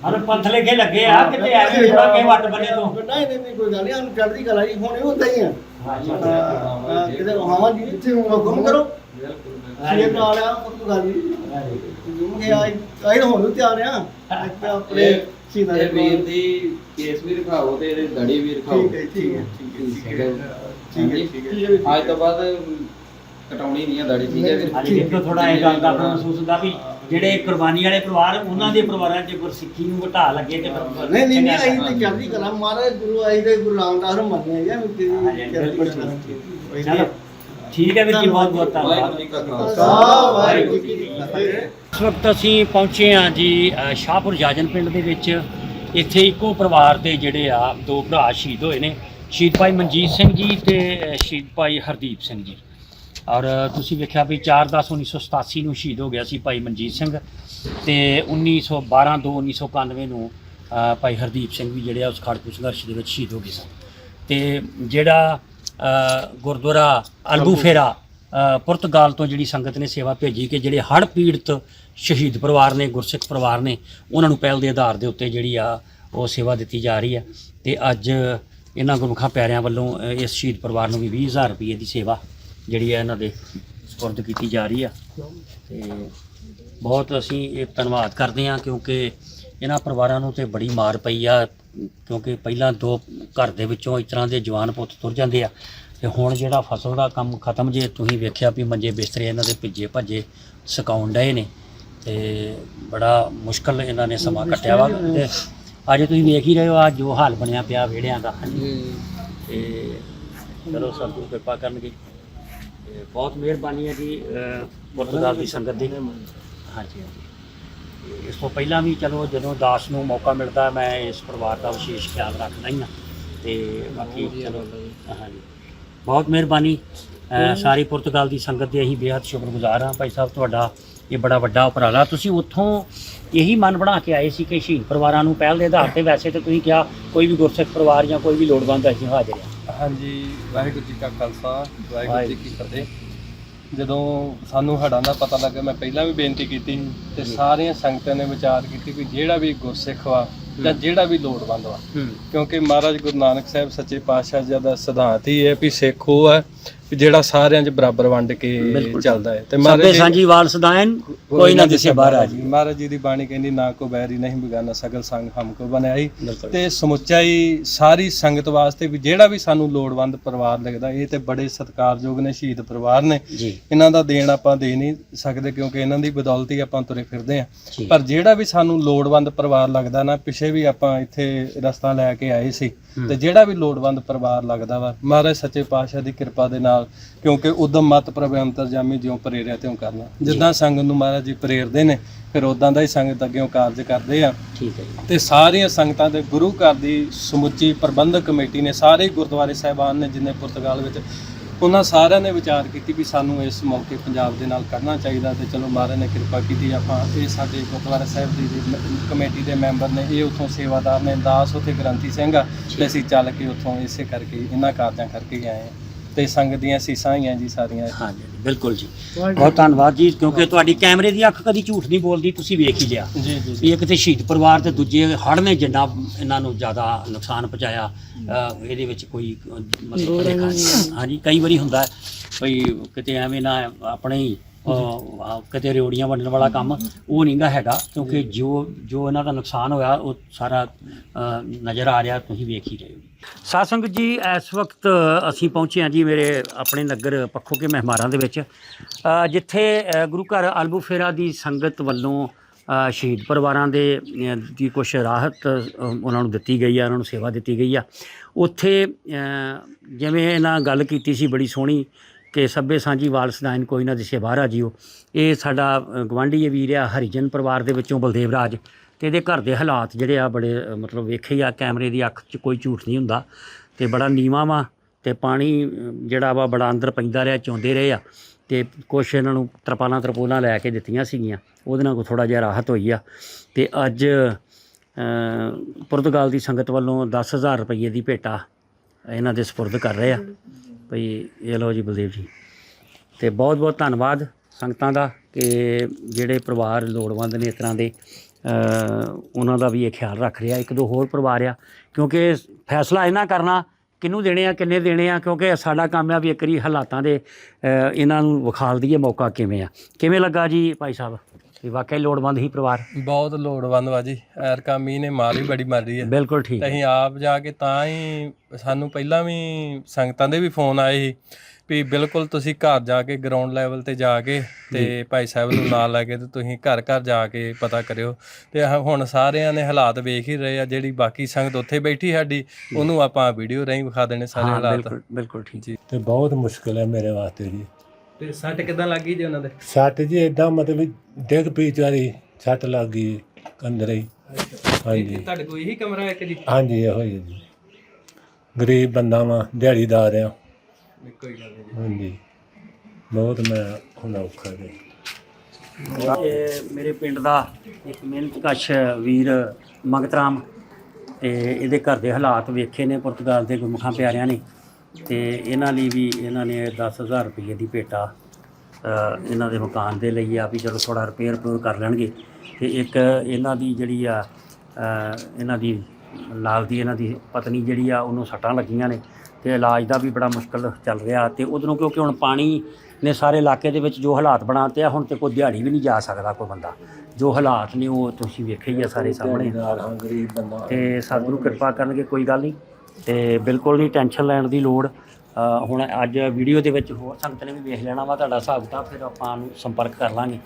ਹਰ ਪੰਥ ਲੇਖੇ ਲੱਗੇ ਆ ਕਿਤੇ ਐਵੇਂ ਥੋੜਾ ਕੇ ਵੱਟ ਬਣੇ ਤੋਂ। ਨਹੀਂ ਨਹੀਂ ਨਹੀਂ ਕੋਈ ਗੱਲ ਨਹੀਂ ਸਾਨੂੰ ਚੜ੍ਹਦੀ ਕਲਾ ਜੀ ਹੁਣ ਵੀ ਉਦਾਂ ਹੀ ਆ। ਹਾਂ, ਕਿਤੇ ਹਾਂ ਜੀ ਇੱਥੇ ਹੁਕਮ ਕਰੋ। ਸੇਬ ਨਾਲ ਆ ਕੋਈ ਗੱਲ ਨਹੀਂ। ਆਈ ਹੁਣ ਵੀ ਤਿਆਰ ਆ। ਆਪਣੇ ਸੀਨਾ ਦੇ ਇਹ ਵੀਰ ਦੀ ਕੇਸ ਵੀ ਦਿਖਾਓ ਤੇ ਇਹਦੀ ਦੜੀ ਵੀ ਦਿਖਾਓ। ਠੀਕ ਹੈ ਠੀਕ ਹੈ ਠੀਕ ਹੈ ਠੀਕ ਹੈ ਠੀਕ ਹੈ। ਠੀਕ ਹੈ। ਠੀਕ ਹੈ ਅੱਜ ਤੋਂ ਬਾਅਦ ਕਟਾਉਣੀ ਨਹੀਂ ਆ ਦੜੀ ਠੀਕ ਹੈ। ਵੀਰ ਅੱਜ ਦੇਖੋ ਥੋੜਾ ਇਹ ਗੱਲ ਦਾ ਆਪਣਾ ਮਹਿਸੂਸ ਹੁੰਦਾ ਵੀ ਜਿਹੜੇ ਕੁਰਬਾਨੀ ਵਾਲੇ ਪਰਿਵਾਰ ਉਹਨਾਂ ਦੇ ਪਰਿਵਾਰਾਂ 'ਚ ਗੁਰਸਿੱਖੀ ਨੂੰ ਘਟਾ ਲੱਗੇ ਤੇ ਫਿਰ ਨਹੀਂ ਨਹੀਂ ਨਹੀਂ ਚੰਗਾ ਅਸੀਂ ਤੇ ਚੜ੍ਹਦੀ ਕਲਾ ਮਹਾਰਾਜ ਗੁਰੂ ਆਈ ਦੇ ਗੁਰੂ ਰਾਮਦਾਸ ਨੂੰ ਮੰਨਿਆ ਗਿਆ ਵੀ ਹਾਂਜੀ, ਤੇਰੀ ਬਿਲਕੁਲ ਚੜ੍ਹਦੀ ਠੀਕ। ਕਲਾ ਚਲੋ ਠੀਕ ਹੈ ਵੀਰ ਜੀ ਬਹੁਤ ਬਹੁਤ ਧੰਨਵਾਦ। ਵਾਹਿਗੁਰੂ ਜੀ ਕਾ ਖਾਲਸਾ। ਸਾ ਵਾਹਿਗੁਰੂ ਜੀ ਕੀ ਫਤਿਹ। ਇਸ ਵਕਤ ਅਸੀਂ ਪਹੁੰਚੇ ਹਾਂ ਜੀ ਸ਼ਾਹਪੁਰ ਜਾਜਨ ਪਿੰਡ ਦੇ ਵਿੱਚ। ਇੱਥੇ ਇੱਕੋ ਪਰਿਵਾਰ ਦੇ ਜਿਹੜੇ ਆ, ਦੋ ਭਰਾ ਸ਼ਹੀਦ ਹੋਏ ਨੇ। ਸ਼ਹੀਦ ਭਾਈ ਮਨਜੀਤ ਸਿੰਘ ਜੀ ਤੇ ਸ਼ਹੀਦ ਭਾਈ ਹਰਦੀਪ ਸਿੰਘ ਜੀ। ਔਰ ਤੁਸੀਂ ਵੇਖਿਆ ਵੀ 4/10/1987 ਨੂੰ ਸ਼ਹੀਦ ਹੋ ਗਿਆ ਸੀ ਭਾਈ ਮਨਜੀਤ ਸਿੰਘ ਤੇ 1912 2 1991 ਨੂੰ ਭਾਈ ਹਰਦੀਪ ਸਿੰਘ ਵੀ ਜਿਹੜੇ ਆ ਉਸ ਖਾੜਕੂ ਸੰਘਰਸ਼ ਦੇ ਵਿੱਚ ਸ਼ਹੀਦ ਹੋ ਗਏ ਸਨ। ਤੇ ਜਿਹੜਾ ਗੁਰਦੁਆਰਾ ਅਲਬੂ ਫੇਰਾ ਪੁਰਤਗਾਲ ਤੋਂ ਜਿਹੜੀ ਸੰਗਤ ਨੇ ਸੇਵਾ ਭੇਜੀ ਕਿ ਜਿਹੜੇ ਹੜ੍ਹ ਪੀੜਤ ਸ਼ਹੀਦ ਪਰਿਵਾਰ ਨੇ, ਗੁਰਸਿੱਖ ਪਰਿਵਾਰ ਨੇ, ਉਹਨਾਂ ਨੂੰ ਪਹਿਲ ਦੇ ਆਧਾਰ ਦੇ ਉੱਤੇ ਜਿਹੜੀ ਆ ਉਹ ਸੇਵਾ ਦਿੱਤੀ ਜਾ ਰਹੀ ਆ। ਤੇ ਅੱਜ ਇਹਨਾਂ ਗੁਰਮੁਖਾਂ ਪਿਆਰਿਆਂ ਵੱਲੋਂ ਇਸ ਸ਼ਹੀਦ ਪਰਿਵਾਰ ਨੂੰ ਵੀ 20000 ਰੁਪਏ ਦੀ ਸੇਵਾ ਜਿਹੜੀ ਆ ਇਹਨਾਂ ਦੇ ਸਪੁਰਦ ਕੀਤੀ ਜਾ ਰਹੀ ਆ। ਤੇ ਬਹੁਤ ਅਸੀਂ ਇਹ ਧੰਨਵਾਦ ਕਰਦੇ ਹਾਂ ਕਿਉਂਕਿ ਇਹਨਾਂ ਪਰਿਵਾਰਾਂ ਨੂੰ ਤੇ ਬੜੀ ਮਾਰ ਪਈ ਆ, ਕਿਉਂਕਿ ਪਹਿਲਾਂ ਦੋ ਘਰ ਦੇ ਵਿੱਚੋਂ ਇਸ ਤਰ੍ਹਾਂ ਦੇ ਜਵਾਨ ਪੁੱਤ ਤੁਰ ਜਾਂਦੇ ਆ। ਤੇ ਹੁਣ ਜਿਹੜਾ ਫਸਲ ਦਾ ਕੰਮ ਖਤਮ ਜੇ ਤੁਸੀਂ ਵੇਖਿਆ ਵੀ ਮੰਜੇ ਬਿਸਤਰੇ ਇਹਨਾਂ ਦੇ ਭਿੱਜੇ ਭੱਜੇ ਸੁਕਾਉਣ ਡਏ ਨੇ ਤੇ ਬੜਾ ਮੁਸ਼ਕਲ ਇਹਨਾਂ ਨੇ ਸਮਾਂ ਕੱਟਿਆ ਵਾ ਤੇ ਅੱਜ ਤੁਸੀਂ ਵੇਖ ਹੀ ਰਹੇ ਹੋ ਆ ਜੋ ਹਾਲ ਬਣਿਆ ਪਿਆ ਵਿਹੜਿਆਂ ਦਾ ਹਾਂਜੀ। ਤੇ ਚਲੋ ਸਤਿਗੁਰੂ ਕਿਰਪਾ ਕਰਨਗੇ। ਤੇ ਬਹੁਤ ਮਿਹਰਬਾਨੀ ਹੈ ਜੀ ਪੁਰਤਗਾਲ ਦੀ ਸੰਗਤ ਦੀ। ਹਾਂਜੀ ਹਾਂਜੀ। ਇਸ ਤੋਂ ਪਹਿਲਾਂ ਵੀ ਚਲੋ ਜਦੋਂ ਦਾਸ ਨੂੰ ਮੌਕਾ ਮਿਲਦਾ ਮੈਂ ਇਸ ਪਰਿਵਾਰ ਦਾ ਵਿਸ਼ੇਸ਼ ਖਿਆਲ ਰੱਖਦਾ ਹੀ ਹਾਂ। ਤੇ ਬਾਕੀ ਚਲੋ ਹਾਂਜੀ। ਬਹੁਤ ਮਿਹਰਬਾਨੀ ਸਾਰੀ ਪੁਰਤਗਾਲ ਦੀ ਸੰਗਤ ਦੇ ਅਸੀਂ ਬੇहद ਸ਼ੁਕਰਗੁਜ਼ਾਰ ਹਾਂ ਭਾਈ ਸਾਹਿਬ ਤੁਹਾਡਾ ਇਹ ਬੜਾ ਵੱਡਾ ਉਪਰਾਲਾ। ਤੁਸੀਂ ਉੱਥੋਂ ਇਹੀ ਮਨ ਬਣਾ ਕੇ ਆਏ ਸੀ ਕਿ ਸ਼ਹੀਦ ਪਰਿਵਾਰਾਂ ਨੂੰ ਪਹਿਲ ਦੇ ਆਧਾਰ ਤੇ ਵੈਸੇ ਤੇ ਤੁਸੀਂ ਕਿਹਾ ਕੋਈ ਵੀ ਗੁਰਸਿੱਖ ਪਰਿਵਾਰ ਜਾਂ ਕੋਈ ਵੀ ਲੋੜਵੰਦ ਅਸੀਂ ਹਾਜ਼ਰ ਹਾਂ। ਹਾਂਜੀ ਵਾਹਿਗੁਰੂ ਜੀ ਕਾ ਖਾਲਸਾ ਵਾਹਿਗੁਰੂ ਜੀ ਕੀ ਫਤਿਹ। ਜਦੋਂ ਸਾਨੂੰ ਹੜਾਂ ਦਾ ਪਤਾ ਲੱਗਾ ਮੈਂ ਪਹਿਲਾਂ ਵੀ ਬੇਨਤੀ ਕੀਤੀ ਤੇ ਸਾਰੀਆਂ ਸੰਗਤਾਂ ਨੇ ਵਿਚਾਰ ਕੀਤੀ ਕਿ ਜਿਹੜਾ ਵੀ ਗੁਰਸਿੱਖ ਵਾ ਜਾਂ ਜਿਹੜਾ ਵੀ ਲੋੜਵੰਦ ਵਾ। ਕਿਉਂਕਿ ਮਹਾਰਾਜ ਗੁਰੂ ਨਾਨਕ ਸਾਹਿਬ ਸੱਚੇ ਪਾਤਸ਼ਾਹ ਜੀ ਦਾ ਸਿਧਾਂਤ ਹੀ ਹੈ ਵੀ ਸਿੱਖ ਉਹ ਹੈ। ਵੀ ਜਿਹੜਾ ਸਾਰਿਆਂ 'ਚ ਬਰਾਬਰ ਵੰਡ ਕੇ। ਚੱਲਦਾ ਹੈ। ਤੇ ਸਭੇ ਜੀ- ਸਾਂਝੀ ਵਾਲ ਸਦਾਇਨ ਕੋਈ ਨਾ ਦਿਸੇ ਬਾਹਰ ਆ ਜੀ ਮਹਾਰਾਜ ਜੀ ਦੀ ਬਾਣੀ ਕਹਿੰਦੀ ਨਾ ਕੋ ਬੈਰੀ ਨਹੀਂ ਬਿਗਾਨਾ ਸਗਲ ਸੰਗ ਹਮ ਕੋ ਬਣਾਈ ਬਿਲਕੁਲ। ਤੇ ਸਮੁੱਚਾ ਹੀ ਸਾਰੀ ਸੰਗਤ ਵਾਸਤੇ ਵੀ ਜਿਹੜਾ ਵੀ ਸਾਨੂੰ ਲੋੜਵੰਦ ਪਰਿਵਾਰ ਲੱਗਦਾ ਇਹ ਤੇ ਬੜੇ ਸਤਿਕਾਰਯੋਗ ਨੇ ਸ਼ਹੀਦ ਪਰਿਵਾਰ ਨੇ। ਜੀ। ਇਹਨਾਂ ਦਾ ਦੇਣ ਆਪਾਂ ਦੇ ਨਹੀਂ ਸਕਦੇ ਕਿਉਂਕਿ ਇਹਨਾਂ ਦੀ ਬਦੌਲਤ ਹੀ ਆਪਾਂ ਤੁਰੇ ਫਿਰਦੇ ਆਂ। ਪਰ ਜਿਹੜਾ ਵੀ ਸਾਨੂੰ ਲੋੜਵੰਦ ਪਰਿਵਾਰ ਲੱਗਦਾ ਨਾ ਪਿਛੇ ਵੀ ਆਪਾਂ ਇੱਥੇ ਰਸਤਾ ਲੈ ਕੇ ਆਏ ਸੀ। ਤੇ ਜਿਹੜਾ ਵੀ ਲੋੜਵੰਦ ਪਰਿਵਾਰ ਲੱਗਦਾ ਵਾ ਮਹਾਰਾਜ ਸੱਚੇ ਪਾਤਸ਼ਾਹ ਦੀ ਕਿਰਪਾ ਦੇ ਨਾਲ ਕਿਉਂਕਿ ਉਦਮ ਮਤ ਪ੍ਰਭ ਅੰਤਰਜਾਮੀ ਜਿਉਂ ਪ੍ਰੇਰਿਆ ਤਿਉਂ ਕਰਨਾ। ਜਿੱਦਾਂ ਸੰਗਤ ਨੂੰ ਮਹਾਰਾਜ ਜੀ ਪ੍ਰੇਰਦੇ ਨੇ ਫਿਰ ਉਦਾਂ ਦਾ ਹੀ ਸੰਗਤ ਅੱਗੇ ਕਾਰਜ ਕਰਦੇ ਆ। ਠੀਕ ਹੈ ਜੀ। ਤੇ ਸਾਰੀਆਂ ਸੰਗਤਾਂ ਦੇ ਗੁਰੂ ਘਰ ਦੀ ਸਮੁੱਚੀ ਪ੍ਰਬੰਧਕ ਕਮੇਟੀ ਨੇ ਸਾਰੇ ਗੁਰਦੁਆਰੇ ਸਾਹਿਬਾਨ ਨੇ ਜਿੰਨੇ ਪੁਰਤਗਾਲ ਵਿੱਚ ਉਹਨਾਂ ਸਾਰਿਆਂ ਨੇ ਵਿਚਾਰ ਕੀਤੀ ਵੀ ਸਾਨੂੰ ਇਸ ਮੌਕੇ ਪੰਜਾਬ ਦੇ ਨਾਲ ਕਰਨਾ ਚਾਹੀਦਾ ਤੇ ਚਲੋ ਮਹਾਰਾਜ ਨੇ ਕਿਰਪਾ ਕੀਤੀ ਆਪਾਂ ਇਹ ਸਾਡੇ ਗੁਰਦੁਆਰਾ ਸਾਹਿਬ ਦੀ ਕਮੇਟੀ ਦੇ ਮੈਂਬਰ ਨੇ ਇਹ ਉੱਥੋਂ ਸੇਵਾਦਾਰ ਨੇ ਦਾਸ ਉੱਥੇ ਗ੍ਰੰਥੀ ਸਿੰਘ ਆ ਤੇ ਅਸੀਂ ਚੱਲ ਕੇ ਉੱਥੋਂ ਇਸੇ ਕਰਕੇ ਇਹਨਾਂ ਕਾਰਜਾਂ ਕਰਕੇ ਆਏ ਹਾਂ ਤੇ ਸੰਗਤ ਦੀਆਂ ਸੀਸਾਂ ਹੀ ਆ ਜੀ ਸਾਰੀਆਂ। ਹਾਂਜੀ ਬਿਲਕੁਲ ਜੀ। ਬਹੁਤ ਧੰਨਵਾਦ ਜੀ ਕਿਉਂਕਿ ਤੁਹਾਡੀ ਕੈਮਰੇ ਦੀ ਅੱਖ ਕਦੀ ਝੂਠ ਨਹੀਂ ਬੋਲਦੀ ਤੁਸੀਂ ਵੇਖ ਹੀ ਲਿਆ। ਜੀ ਜੀ ਵੀ ਇੱਕ ਤੇ ਸ਼ਹੀਦ ਪਰਿਵਾਰ ਤੇ ਦੂਜੇ ਹੜ੍ਹ ਨੇ ਜਿੰਨਾ ਇਹਨਾਂ ਨੂੰ ਜ਼ਿਆਦਾ ਨੁਕਸਾਨ ਪਹੁੰਚਾਇਆ ਇਹਦੇ ਵਿੱਚ ਕੋਈ ਮਤਲਬ ਭੁਲੇਖਾ ਨਹੀਂ। ਹਾਂਜੀ ਕਈ ਵਾਰੀ ਹੁੰਦਾ ਹੈ ਭਈ ਕਿਤੇ ਐਵੇਂ ਨਾ ਆਪਣੇ ਹੀ ਕਿਤੇ ਰਿਓੜੀਆਂ ਵੰਡਣ ਵਾਲਾ ਕੰਮ ਉਹ ਨਹੀਂਗਾ ਹੈਗਾ ਕਿਉਂਕਿ ਜੋ। ਜੋ ਇਹਨਾਂ ਦਾ ਨੁਕਸਾਨ ਹੋਇਆ ਉਹ ਸਾਰਾ ਨਜ਼ਰ ਆ ਰਿਹਾ ਤੁਸੀਂ ਵੇਖ ਹੀ ਰਹੇ ਹੋ। ਸਾਧ ਸੰਗਤ ਜੀ ਇਸ ਵਕਤ ਅਸੀਂ ਪਹੁੰਚੇ ਹਾਂ ਜੀ ਮੇਰੇ ਆਪਣੇ ਨਗਰ ਪੱਖੋ ਕੇ ਮਹਿਮਾਰਾਂ ਦੇ ਵਿੱਚ ਅ, ਜਿੱਥੇ ਅ, ਗੁਰੂ ਘਰ ਅਲਬੂਫੇਰਾ ਦੀ ਸੰਗਤ ਵੱਲੋਂ ਅ, ਸ਼ਹੀਦ ਪਰਿਵਾਰਾਂ ਦੇ ਅ, ਦੀ ਕੁਛ ਰਾਹਤ ਅ, ਉਹਨਾਂ ਨੂੰ ਦਿੱਤੀ ਗਈ ਆ ਉਹਨਾਂ ਨੂੰ ਸੇਵਾ ਦਿੱਤੀ ਗਈ ਆ। ਉੱਥੇ ਅ, ਜਿਵੇਂ ਇਹਨਾਂ ਗੱਲ ਕੀਤੀ ਸੀ ਬੜੀ ਸੋਹਣੀ ਕਿ ਸੱਬੇ ਸਾਂਝੀ ਵਾਲਸਦਾਇਨ ਕੋਈ ਨਾ ਦਿਸੇ ਬਾਹਰ ਆ ਜਿਓ। ਇਹ ਸਾਡਾ ਅ, ਗਵਾਂਢੀ ਇਹ ਵੀਰ ਆ ਹਰੀਜਨ ਪਰਿਵਾਰ ਦੇ ਵਿੱਚੋਂ ਬਲਦੇਵ ਰਾਜ। ਤੇ ਇਹਦੇ ਘਰ ਦੇ ਹਾਲਾਤ ਜਿਹੜੇ ਆ ਬੜੇ ਮਤਲਬ ਵੇਖੇ ਆ ਕੈਮਰੇ ਦੀ ਅੱਖ 'ਚ ਕੋਈ ਝੂਠ ਨਹੀਂ ਹੁੰਦਾ। ਤੇ ਬੜਾ ਨੀਵਾਂ ਵਾ ਤੇ ਪਾਣੀ ਜਿਹੜਾ ਵਾ ਬੜਾ ਅੰਦਰ ਪੈਂਦਾ ਰਿਹਾ ਚੋਂਦੇ ਰਹੇ ਆ। ਤੇ ਕੁਛ ਇਹਨਾਂ ਨੂੰ ਤਰਪਾਲਾਂ ਤਰਪੋਲਾਂ ਲੈ ਕੇ ਦਿੱਤੀਆਂ ਸੀਗੀਆਂ। ਉਹਦੇ ਨਾਲ ਕੋ ਥੋੜਾ ਜਿਹਾ ਰਾਹਤ ਹੋਈ ਆ। ਤੇ ਅੱਜ ਪੁਰਤਗਾਲ ਦੀ ਸੰਗਤ ਵੱਲੋਂ 10000 ਰੁਪਏ ਦੀ ਭੇਟਾ ਇਹਨਾਂ ਦੇ ਸਪੁਰਦ ਕਰ ਰਹੇ ਆ। ਭਈ ਇਹ ਲਓ ਜੀ ਬਲਦੇਵ ਜੀ। ਤੇ ਬਹੁਤ ਬਹੁਤ ਧੰਨਵਾਦ ਸੰਗਤਾਂ ਦਾ ਕਿ ਜਿਹੜੇ ਪਰਿਵਾਰ ਲੋੜਵੰਦ ਨੇ ਇਸ ਤਰ੍ਹਾਂ ਦੇ ਉਹਨਾਂ ਦਾ ਵੀ ਇਹ ਖਿਆਲ ਰੱਖ ਰਿਹਾ, ਇੱਕ ਦੋ ਹੋਰ ਪਰਿਵਾਰ ਆ। ਕਿਉਂਕਿ ਫੈਸਲਾ ਇਹਨਾਂ ਕਰਨਾ, ਕਿਹਨੂੰ ਦੇਣੇ ਆ ਕਿੰਨੇ ਦੇਣੇ ਆ, ਕਿਉਂਕਿ ਸਾਡਾ ਕੰਮ ਆ ਵੀ ਇੱਕ ਵਾਰੀ ਹਾਲਾਤਾਂ ਦੇ ਇਹਨਾਂ ਨੂੰ ਵਿਖਾਲ ਦਈਏ ਮੌਕਾ ਕਿਵੇਂ ਆ। ਕਿਵੇਂ ਲੱਗਾ ਜੀ ਭਾਈ ਸਾਹਿਬ? ਵੀ ਵਾਕਈ ਲੋੜਵੰਦ ਹੀ ਪਰਿਵਾਰ। ਬਹੁਤ ਲੋੜਵੰਦ ਵਾ ਜੀ। ਐਰਕਾ ਮੀਂਹ ਨੇ ਮਾਰ ਵੀ ਬੜੀ ਮਾਰੀ ਹੈ। ਬਿਲਕੁਲ ਠੀਕ ਤੇ ਅਸੀਂ ਆਪ ਜਾ ਕੇ ਤਾਂ ਹੀ ਸਾਨੂੰ ਪਹਿਲਾਂ ਵੀ ਸੰਗਤਾਂ ਦੇ ਵੀ ਫੋਨ ਆਏ ਸੀ ਵੀ ਬਿਲਕੁਲ ਤੁਸੀਂ ਘਰ ਜਾ ਕੇ ਗਰਾਊਂਡ ਲੈਵਲ ਤੇ ਜਾ ਕੇ ਤੇ ਭਾਈ ਸਾਹਿਬ ਨੂੰ ਨਾਲ ਲੈ ਕੇ ਤੇ ਤੁਸੀਂ ਘਰ ਘਰ ਜਾ ਕੇ ਪਤਾ ਕਰਿਓ। ਤੇ ਹੁਣ ਸਾਰਿਆਂ ਨੇ ਹਾਲਾਤ ਵੇਖ ਹੀ ਰਹੇ ਆ ਜਿਹੜੀ ਬਾਕੀ ਸੰਗਤ ਉੱਥੇ ਬੈਠੀ ਸਾਡੀ ਉਹਨੂੰ ਆਪਾਂ ਵੀਡੀਓ ਰਾਹੀਂ ਵਿਖਾ ਦੇਣੇ ਸਾਰੇ ਹਾਲਾਤ। ਬਿਲਕੁਲ ਬਿਲਕੁਲ ਠੀਕ। ਜੀ। ਤੇ ਬਹੁਤ ਮੁਸ਼ਕਲ ਹੈ ਮੇਰੇ ਵਾਸਤੇ ਜੀ। ਤੇ ਸੱਟ ਕਿਦਾਂ ਲੱਗੀ ਜੀ ਉਹਨਾਂ ਦੇ? ਸੱਟ ਜੀ ਇਦਾਂ ਮਤਲਬ ਡਿੱਗ ਪਈ ਚਾਰੀ ਸੱਟ ਲੱਗ ਗਈ ਅੰਦਰ ਹੀ। ਹਾਂਜੀ। ਤੁਹਾਡੇ ਕੋਲ ਇਹੀ ਕਮਰਾ ਹੈ ਕਿ ਜੀ? ਹਾਂਜੀ ਇਹੋ ਹੀ ਹੈ ਜੀ। ਗਰੀਬ ਬੰਦਾ ਵਾਂ ਦਿਹਾੜੀਦਾਰ ਆ। ਕੋਈ ਗੱਲ ਨਹੀਂ ਹਾਂਜੀ। ਬਹੁਤ ਮੈਂ ਹੁਣ ਔਖਾ ਜੀ। ਇਹ ਮੇਰੇ ਪਿੰਡ ਦਾ ਇੱਕ ਮਿਹਨਤਕਸ਼ ਵੀਰ ਮੰਗਤ ਰਾਮ ਤੇ ਇਹਦੇ ਘਰ ਦੇ ਹਾਲਾਤ ਵੇਖੇ ਨੇ ਪੁਰਤਗਾਲ ਦੇ ਗੁਰਮੁਖਾਂ ਪਿਆਰਿਆਂ ਨੇ। ਤੇ ਇਹਨਾਂ ਲਈ ਵੀ ਇਹਨਾਂ ਨੇ 10000 ਰੁਪਏ ਦੀ ਭੇਟਾ ਇਹਨਾਂ ਦੇ ਮਕਾਨ ਦੇ ਲਈ ਆ ਵੀ ਚਲੋ ਥੋੜਾ ਰਿਪੇਅਰ ਰਿਪੇਅਰ ਕਰ ਲੈਣਗੇ। ਤੇ ਇੱਕ ਇਹਨਾਂ ਦੀ ਜਿਹੜੀ ਆ ਇਹਨਾਂ ਦੀ ਨਾਲ ਦੀ ਇਹਨਾਂ ਦੀ ਪਤਨੀ ਜਿਹੜੀ ਆ ਉਹਨੂੰ ਸੱਟਾਂ ਲੱਗੀਆਂ ਨੇ। ਤੇ ਇਲਾਜ ਦਾ ਵੀ ਬੜਾ ਮੁਸ਼ਕਲ ਚੱਲ ਰਿਹਾ ਤੇ ਉਧਰੋਂ ਕਿਉਂਕਿ ਹੁਣ ਪਾਣੀ ਨੇ ਸਾਰੇ ਇਲਾਕੇ ਦੇ ਵਿੱਚ ਜੋ ਹਾਲਾਤ ਬਣਾਤੇ ਆ ਹੁਣ ਤੇ ਕੋਈ ਦਿਹਾੜੀ ਵੀ ਨਹੀਂ ਜਾ ਸਕਦਾ ਕੋਈ ਬੰਦਾ। ਜੋ ਹਾਲਾਤ ਨੇ ਉਹ ਤੁਸੀਂ ਵੇਖੇ ਹੀ ਆ ਸਾਰੇ ਸਾਹਮਣੇ। ਤੇ ਸਤਿਗੁਰੂ ਕਿਰਪਾ ਕਰਨਗੇ ਕੋਈ ਗੱਲ ਨਹੀਂ। ਤੇ ਬਿਲਕੁਲ ਨਹੀਂ ਟੈਨਸ਼ਨ ਲੈਣ ਦੀ ਲੋੜ। ਅ, ਹੁਣ ਅੱਜ ਵੀਡੀਓ ਦੇ ਵਿੱਚ ਹੋਰ ਸੰਗਤ ਨੇ ਵੀ ਵੇਖ ਲੈਣਾ ਵਾ ਤੁਹਾਡਾ ਹਿਸਾਬ ਕਿਤਾਬ ਫਿਰ ਆਪਾਂ ਨੂੰ ਸੰਪਰਕ ਕਰ ਲਾਂਗੇ।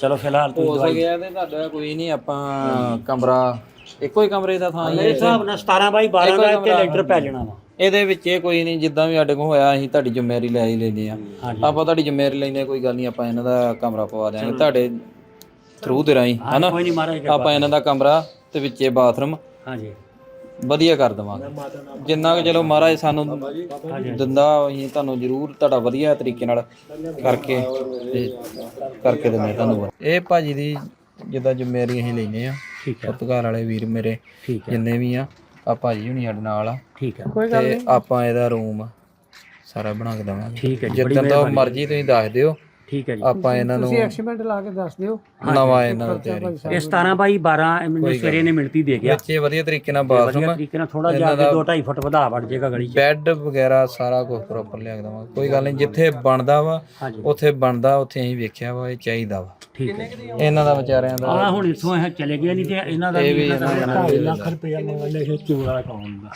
ਚਲੋ ਫਿਲਹਾਲ ਤੁਸੀਂ ਹੋ ਦਵਾਈ ਸਕਿਆ ਤੇ ਤੁਹਾਡਾ ਕੋਈ ਨਹੀਂ ਆਪਾਂ ਕਮਰਾ ਇੱਕੋ ਹੀ ਕਮਰੇ ਦਾ ਥਾਂ ਹੀ ਮੇਰੇ ਹੈ ਹਿਸਾਬ ਨਾਲ 17 ਬਾਈ 12 ਇੱਕੋ ਦਾ ਇੱਥੇ ਲੈਂਟਰ ਪੈ ਜਾਣਾ ਵਾ। ਇਹਦੇ ਵਿੱਚ ਇਹ ਕੋਈ ਨਹੀਂ ਜਿੱਦਾਂ ਵੀ ਸਾਡੇ ਕੋਲ ਹੋਇਆ ਅਸੀਂ ਤੁਹਾਡੀ ਜ਼ਿੰਮੇਵਾਰੀ ਲੈ ਹੀ ਲੈਂਦੇ ਆ ਹਾਂਜੀ। ਆਪਾਂ ਤੁਹਾਡੀ ਜ਼ਿੰਮੇਵਾਰੀ ਲੈਂਦੇ ਹਾਂ, ਕੋਈ ਗੱਲ ਨਹੀਂ ਆਪਾਂ ਇਹਨਾਂ ਦਾ ਕਮਰਾ ਪਵਾ ਦਿਆਂਗੇ। ਤੁਹਾਡੇ ਥਰੂ ਦੇ ਰਾਹੀਂ ਹਨਾ? ਕੋਈ ਨਹੀਂ ਮਹਾਰਾਜ ਕਿਰਪਾ। ਆਪਾਂ ਇਹਨਾਂ ਦਾ ਕਮਰਾ ਤੇ ਵਿੱਚੇ ਬਾਥਰੂਮ। ਹਾਂਜੀ। ਵਧੀਆ ਕਰ ਦਵਾਂਗੇ। ਜਿੰਨਾ ਕਿ ਚਲੋ ਮਹਾਰਾਜ ਸਾਨੂੰ ਦਿੰਦਾ ਅਸੀਂ ਤੁਹਾਨੂੰ ਜ਼ਰੂਰ ਤੁਹਾਡਾ ਵਧੀਆ ਤਰੀਕੇ ਨਾਲ ਕਰਕੇ ਤੇ ਕਰਕੇ ਦਿੰਦੇ ਤੁਹਾਨੂੰ ਇਹ ਭਾਜੀ ਦੀ ਜਿੱਦਾਂ ਜ਼ਿੰਮੇਵਾਰੀ ਅਸੀਂ ਲੈਨੇ ਆ ਠੀਕ ਹੈ। ਪੁਰਤਗਾਲ ਵਾਲੇ ਵੀਰ ਮੇਰੇ ਠੀਕ ਹੈ। ਜਿੰਨੇ ਵੀ ਆ ਆ ਭਾਜੀ ਹੁਣੀ ਸਾਡੇ ਨਾਲ ਆ। ਠੀਕ ਹੈ। ਤੇ ਆਪਾਂ ਇਹਦਾ ਰੂਮ ਸਾਰਾ ਬਣਾ ਕੇ ਦੇਵਾਂਗੇ। ਠੀਕ ਹੈ ਜਿੱਦਾਂ ਦਾ ਮਰਜ਼ੀ ਤੁਸੀਂ ਦੱਸ ਦਿਓ। ਠੀਕ ਹੈ ਜੀ। ਆਪਾਂ ਇਹਨਾਂ ਨੂੰ ਐਕਸੀਮੈਂਟ ਲਾ ਕੇ ਦੱਸ ਦਿਓ। ਨਵਾਂ ਇਹਨਾਂ ਦਾ ਤਿਆਰੀ। ਇਹ 17 ਬਾਈ 12 ਮੈਨੂੰ ਸਵੇਰੇ ਨੇ ਮਿਲਤੀ ਦੇ ਗਿਆ। ਬੱਚੇ ਵਧੀਆ ਤਰੀਕੇ ਨਾਲ ਵਧੀਆ ਬਾਥਰੂਮ ਤਰੀਕੇ ਨਾਲ ਥੋੜਾ ਜਿਹਾ ਅੱਗੇ 2.5 ਫੁੱਟ ਵਧਾ ਵੜ ਜਾਏਗਾ ਗਲੀ 'ਚ। ਬੈੱਡ ਵਗੈਰਾ ਸਾਰਾ ਕੁਝ ਪ੍ਰੋਪਰ ਲਿਆ ਕੇ ਦੇਵਾਂਗੇ ਕੋਈ ਗੱਲ ਨਹੀਂ ਜਿੱਥੇ ਬਣਦਾ ਵਾ ਉੱਥੇ ਬਣਦਾ ਉੱਥੇ ਅਸੀਂ ਵੇਖਿਆ ਵਾ ਇਹ ਚਾਹੀਦਾ ਵਾ। ਠੀਕ ਹੈ ਇਹਨਾਂ ਦਾ ਵਿਚਾਰਿਆਂ ਦਾ ਆ ਹੁਣ ਇੱਥੋਂ ਇਹ ਚਲੇ ਗਏ ਨਹੀਂ ਤੇ ਇਹਨਾਂ ਦਾ ਵੀ ਲੱਖ ਰੁਪਇਆ ਮੰਗਦੇ ਸੀ ਚੋਰਾ ਪਾਉਣ ਦਾ।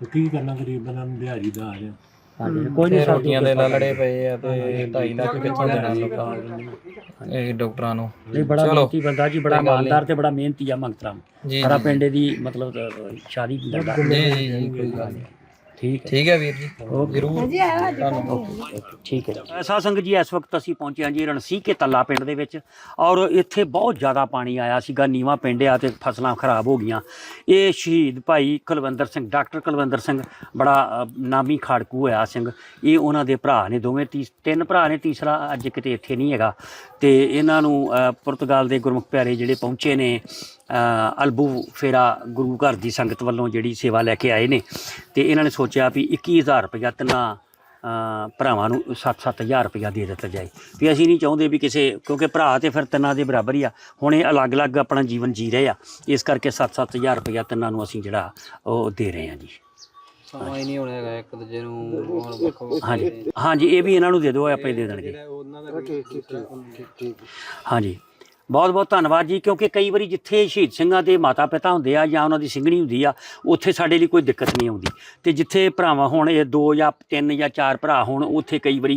ਤੇ ਕੀ ਕਰਨਾ ਗਰੀਬ ਬੰਦਾ ਨੂੰ ਦਿਹਾੜੀ ਦਾ ਆ। ਰਿਹਾ ਹਾਂਜੀ ਕੋਈ ਨਹੀਂ ਰੋਟੀਆਂ ਦੇ ਨਾਲ ਲੜੇ ਪਏ ਆ ਤੇ 2.5 ਲੱਖ ਕਿੱਥੋਂ ਦੇਣਾ ਲੋਕਾਂ ਨੂੰ? ਇਹ ਡਾਕਟਰਾਂ ਨੂੰ। ਨਹੀਂ ਬੜਾ ਚਲੋ। ਮਿਹਨਤੀ ਬੰਦਾ ਜੀ ਬੜਾ ਇਮਾਨਦਾਰ ਤੇ ਬੜਾ ਮਿਹਨਤੀ ਆ ਮੰਗਤਰਾਮ। ਸਾਰਾ ਪਿੰਡ ਦੀ ਮਤਲਬ ਸ਼ਾਦੀ ਦਾ ਜੀ ਕੋਈ ਗੱਲ ਨਹੀਂ। ਠੀਕ ਹੈ। ਠੀਕ ਹੈ ਵੀਰ ਜੀ। ਜ਼ਰੂਰ। ਠੀਕ ਹੈ ਸਾਧ ਸੰਗਤ ਜੀ ਇਸ ਵਕਤ ਅਸੀਂ ਪਹੁੰਚੇ ਹਾਂ ਜੀ ਰਣਸੀ ਕੇ ਤੱਲਾ ਪਿੰਡ ਦੇ ਵਿੱਚ ਔਰ ਇੱਥੇ ਬਹੁਤ ਜ਼ਿਆਦਾ ਪਾਣੀ ਆਇਆ ਸੀਗਾ ਨੀਵਾ ਪਿੰਡ ਆ ਤੇ ਫਸਲਾਂ ਖਰਾਬ ਹੋ ਗਈਆਂ। ਇਹ ਸ਼ਹੀਦ ਭਾਈ ਕੁਲਵੰਦਰ ਸਿੰਘ ਡਾਕਟਰ ਕੁਲਵੰਦਰ ਸਿੰਘ ਬੜਾ ਅ, ਨਾਮੀ ਖਾੜਕੂ ਹੋਇਆ ਸਿੰਘ। ਇਹ ਉਹਨਾਂ ਦੇ ਭਰਾ ਨੇ ਦੋਵੇਂ ਤੀ ਤਿੰਨ ਭਰਾ ਨੇ ਤੀਸਰਾ ਅੱਜ ਕਿਤੇ ਇੱਥੇ ਨਹੀਂ ਹੈਗਾ। ਤੇ ਇਹਨਾਂ ਨੂੰ ਅ, ਪੁਰਤਗਾਲ ਦੇ ਗੁਰਮੁਖ ਪਿਆਰੇ ਜਿਹੜੇ ਪਹੁੰਚੇ ਨੇ ਅ, ਅਲਬੂ ਫੇਰਾ ਗੁਰੂ ਘਰ ਦੀ ਸੰਗਤ ਵੱਲੋਂ ਜਿਹੜੀ ਸੇਵਾ ਲੈ ਕੇ ਆਏ ਨੇ। ਤੇ ਇਹਨਾਂ ਨੇ ਸੋਚਿਆ ਵੀ 21000 ਰੁਪਇਆ ਤਿੰਨਾਂ ਭਰਾਵਾਂ ਨੂੰ 7-7000 ਰੁਪਇਆ ਦੇ ਦਿੱਤਾ ਜਾਏ। ਵੀ ਅਸੀਂ ਨਹੀਂ ਚਾਹੁੰਦੇ ਵੀ ਕਿਸੇ ਕਿਉਂਕਿ ਭਰਾ ਤੇ ਫਿਰ ਤਿੰਨਾਂ ਦੇ ਬਰਾਬਰ ਹੀ ਆ। ਹੁਣ ਇਹ ਅਲੱਗ-ਅਲੱਗ ਆਪਣਾ ਜੀਵਨ ਜੀ ਰਹੇ ਆ। ਇਸ ਕਰਕੇ 7-7000 ਰੁਪਇਆ ਤਿੰਨਾਂ ਨੂੰ ਅਸੀਂ ਜਿਹੜਾ ਉਹ ਦੇ ਰਹੇ ਹਾਂ ਜੀ। ਸਮਾਂ ਹੀ ਨਹੀਂ ਹੋਣਾ ਹੈਗਾ ਇੱਕ ਦੂਜੇ ਨੂੰ ਹੁਣ ਵੱਖੋ ਹਾਂਜੀ। ਹਾਂਜੀ ਇਹ ਵੀ ਇਹਨਾਂ ਨੂੰ ਦੇ ਦਿਓ ਇਹ ਆਪੇ ਦੇ ਦੇਣਗੇ। ਹਾਂਜੀ। ਬਹੁਤ ਬਹੁਤ ਧੰਨਵਾਦ ਜੀ, ਕਿਉਂਕਿ ਕਈ ਵਾਰੀ ਜਿੱਥੇ ਸ਼ਹੀਦ ਸਿੰਘਾਂ ਦੇ ਮਾਤਾ ਪਿਤਾ ਹੁੰਦੇ ਆ ਜਾਂ ਉਹਨਾਂ ਦੀ ਸਿੰਘਣੀ ਹੁੰਦੀ ਆ, ਉੱਥੇ ਸਾਡੇ ਲਈ ਕੋਈ ਦਿੱਕਤ ਨਹੀਂ ਆਉਂਦੀ। ਤੇ ਜਿੱਥੇ ਭਰਾਵਾਂ ਹੋਣ, ਇਹ ਦੋ ਜਾਂ ਤਿੰਨ ਜਾਂ ਚਾਰ ਭਰਾ ਹੋਣ, ਉੱਥੇ ਕਈ ਵਾਰੀ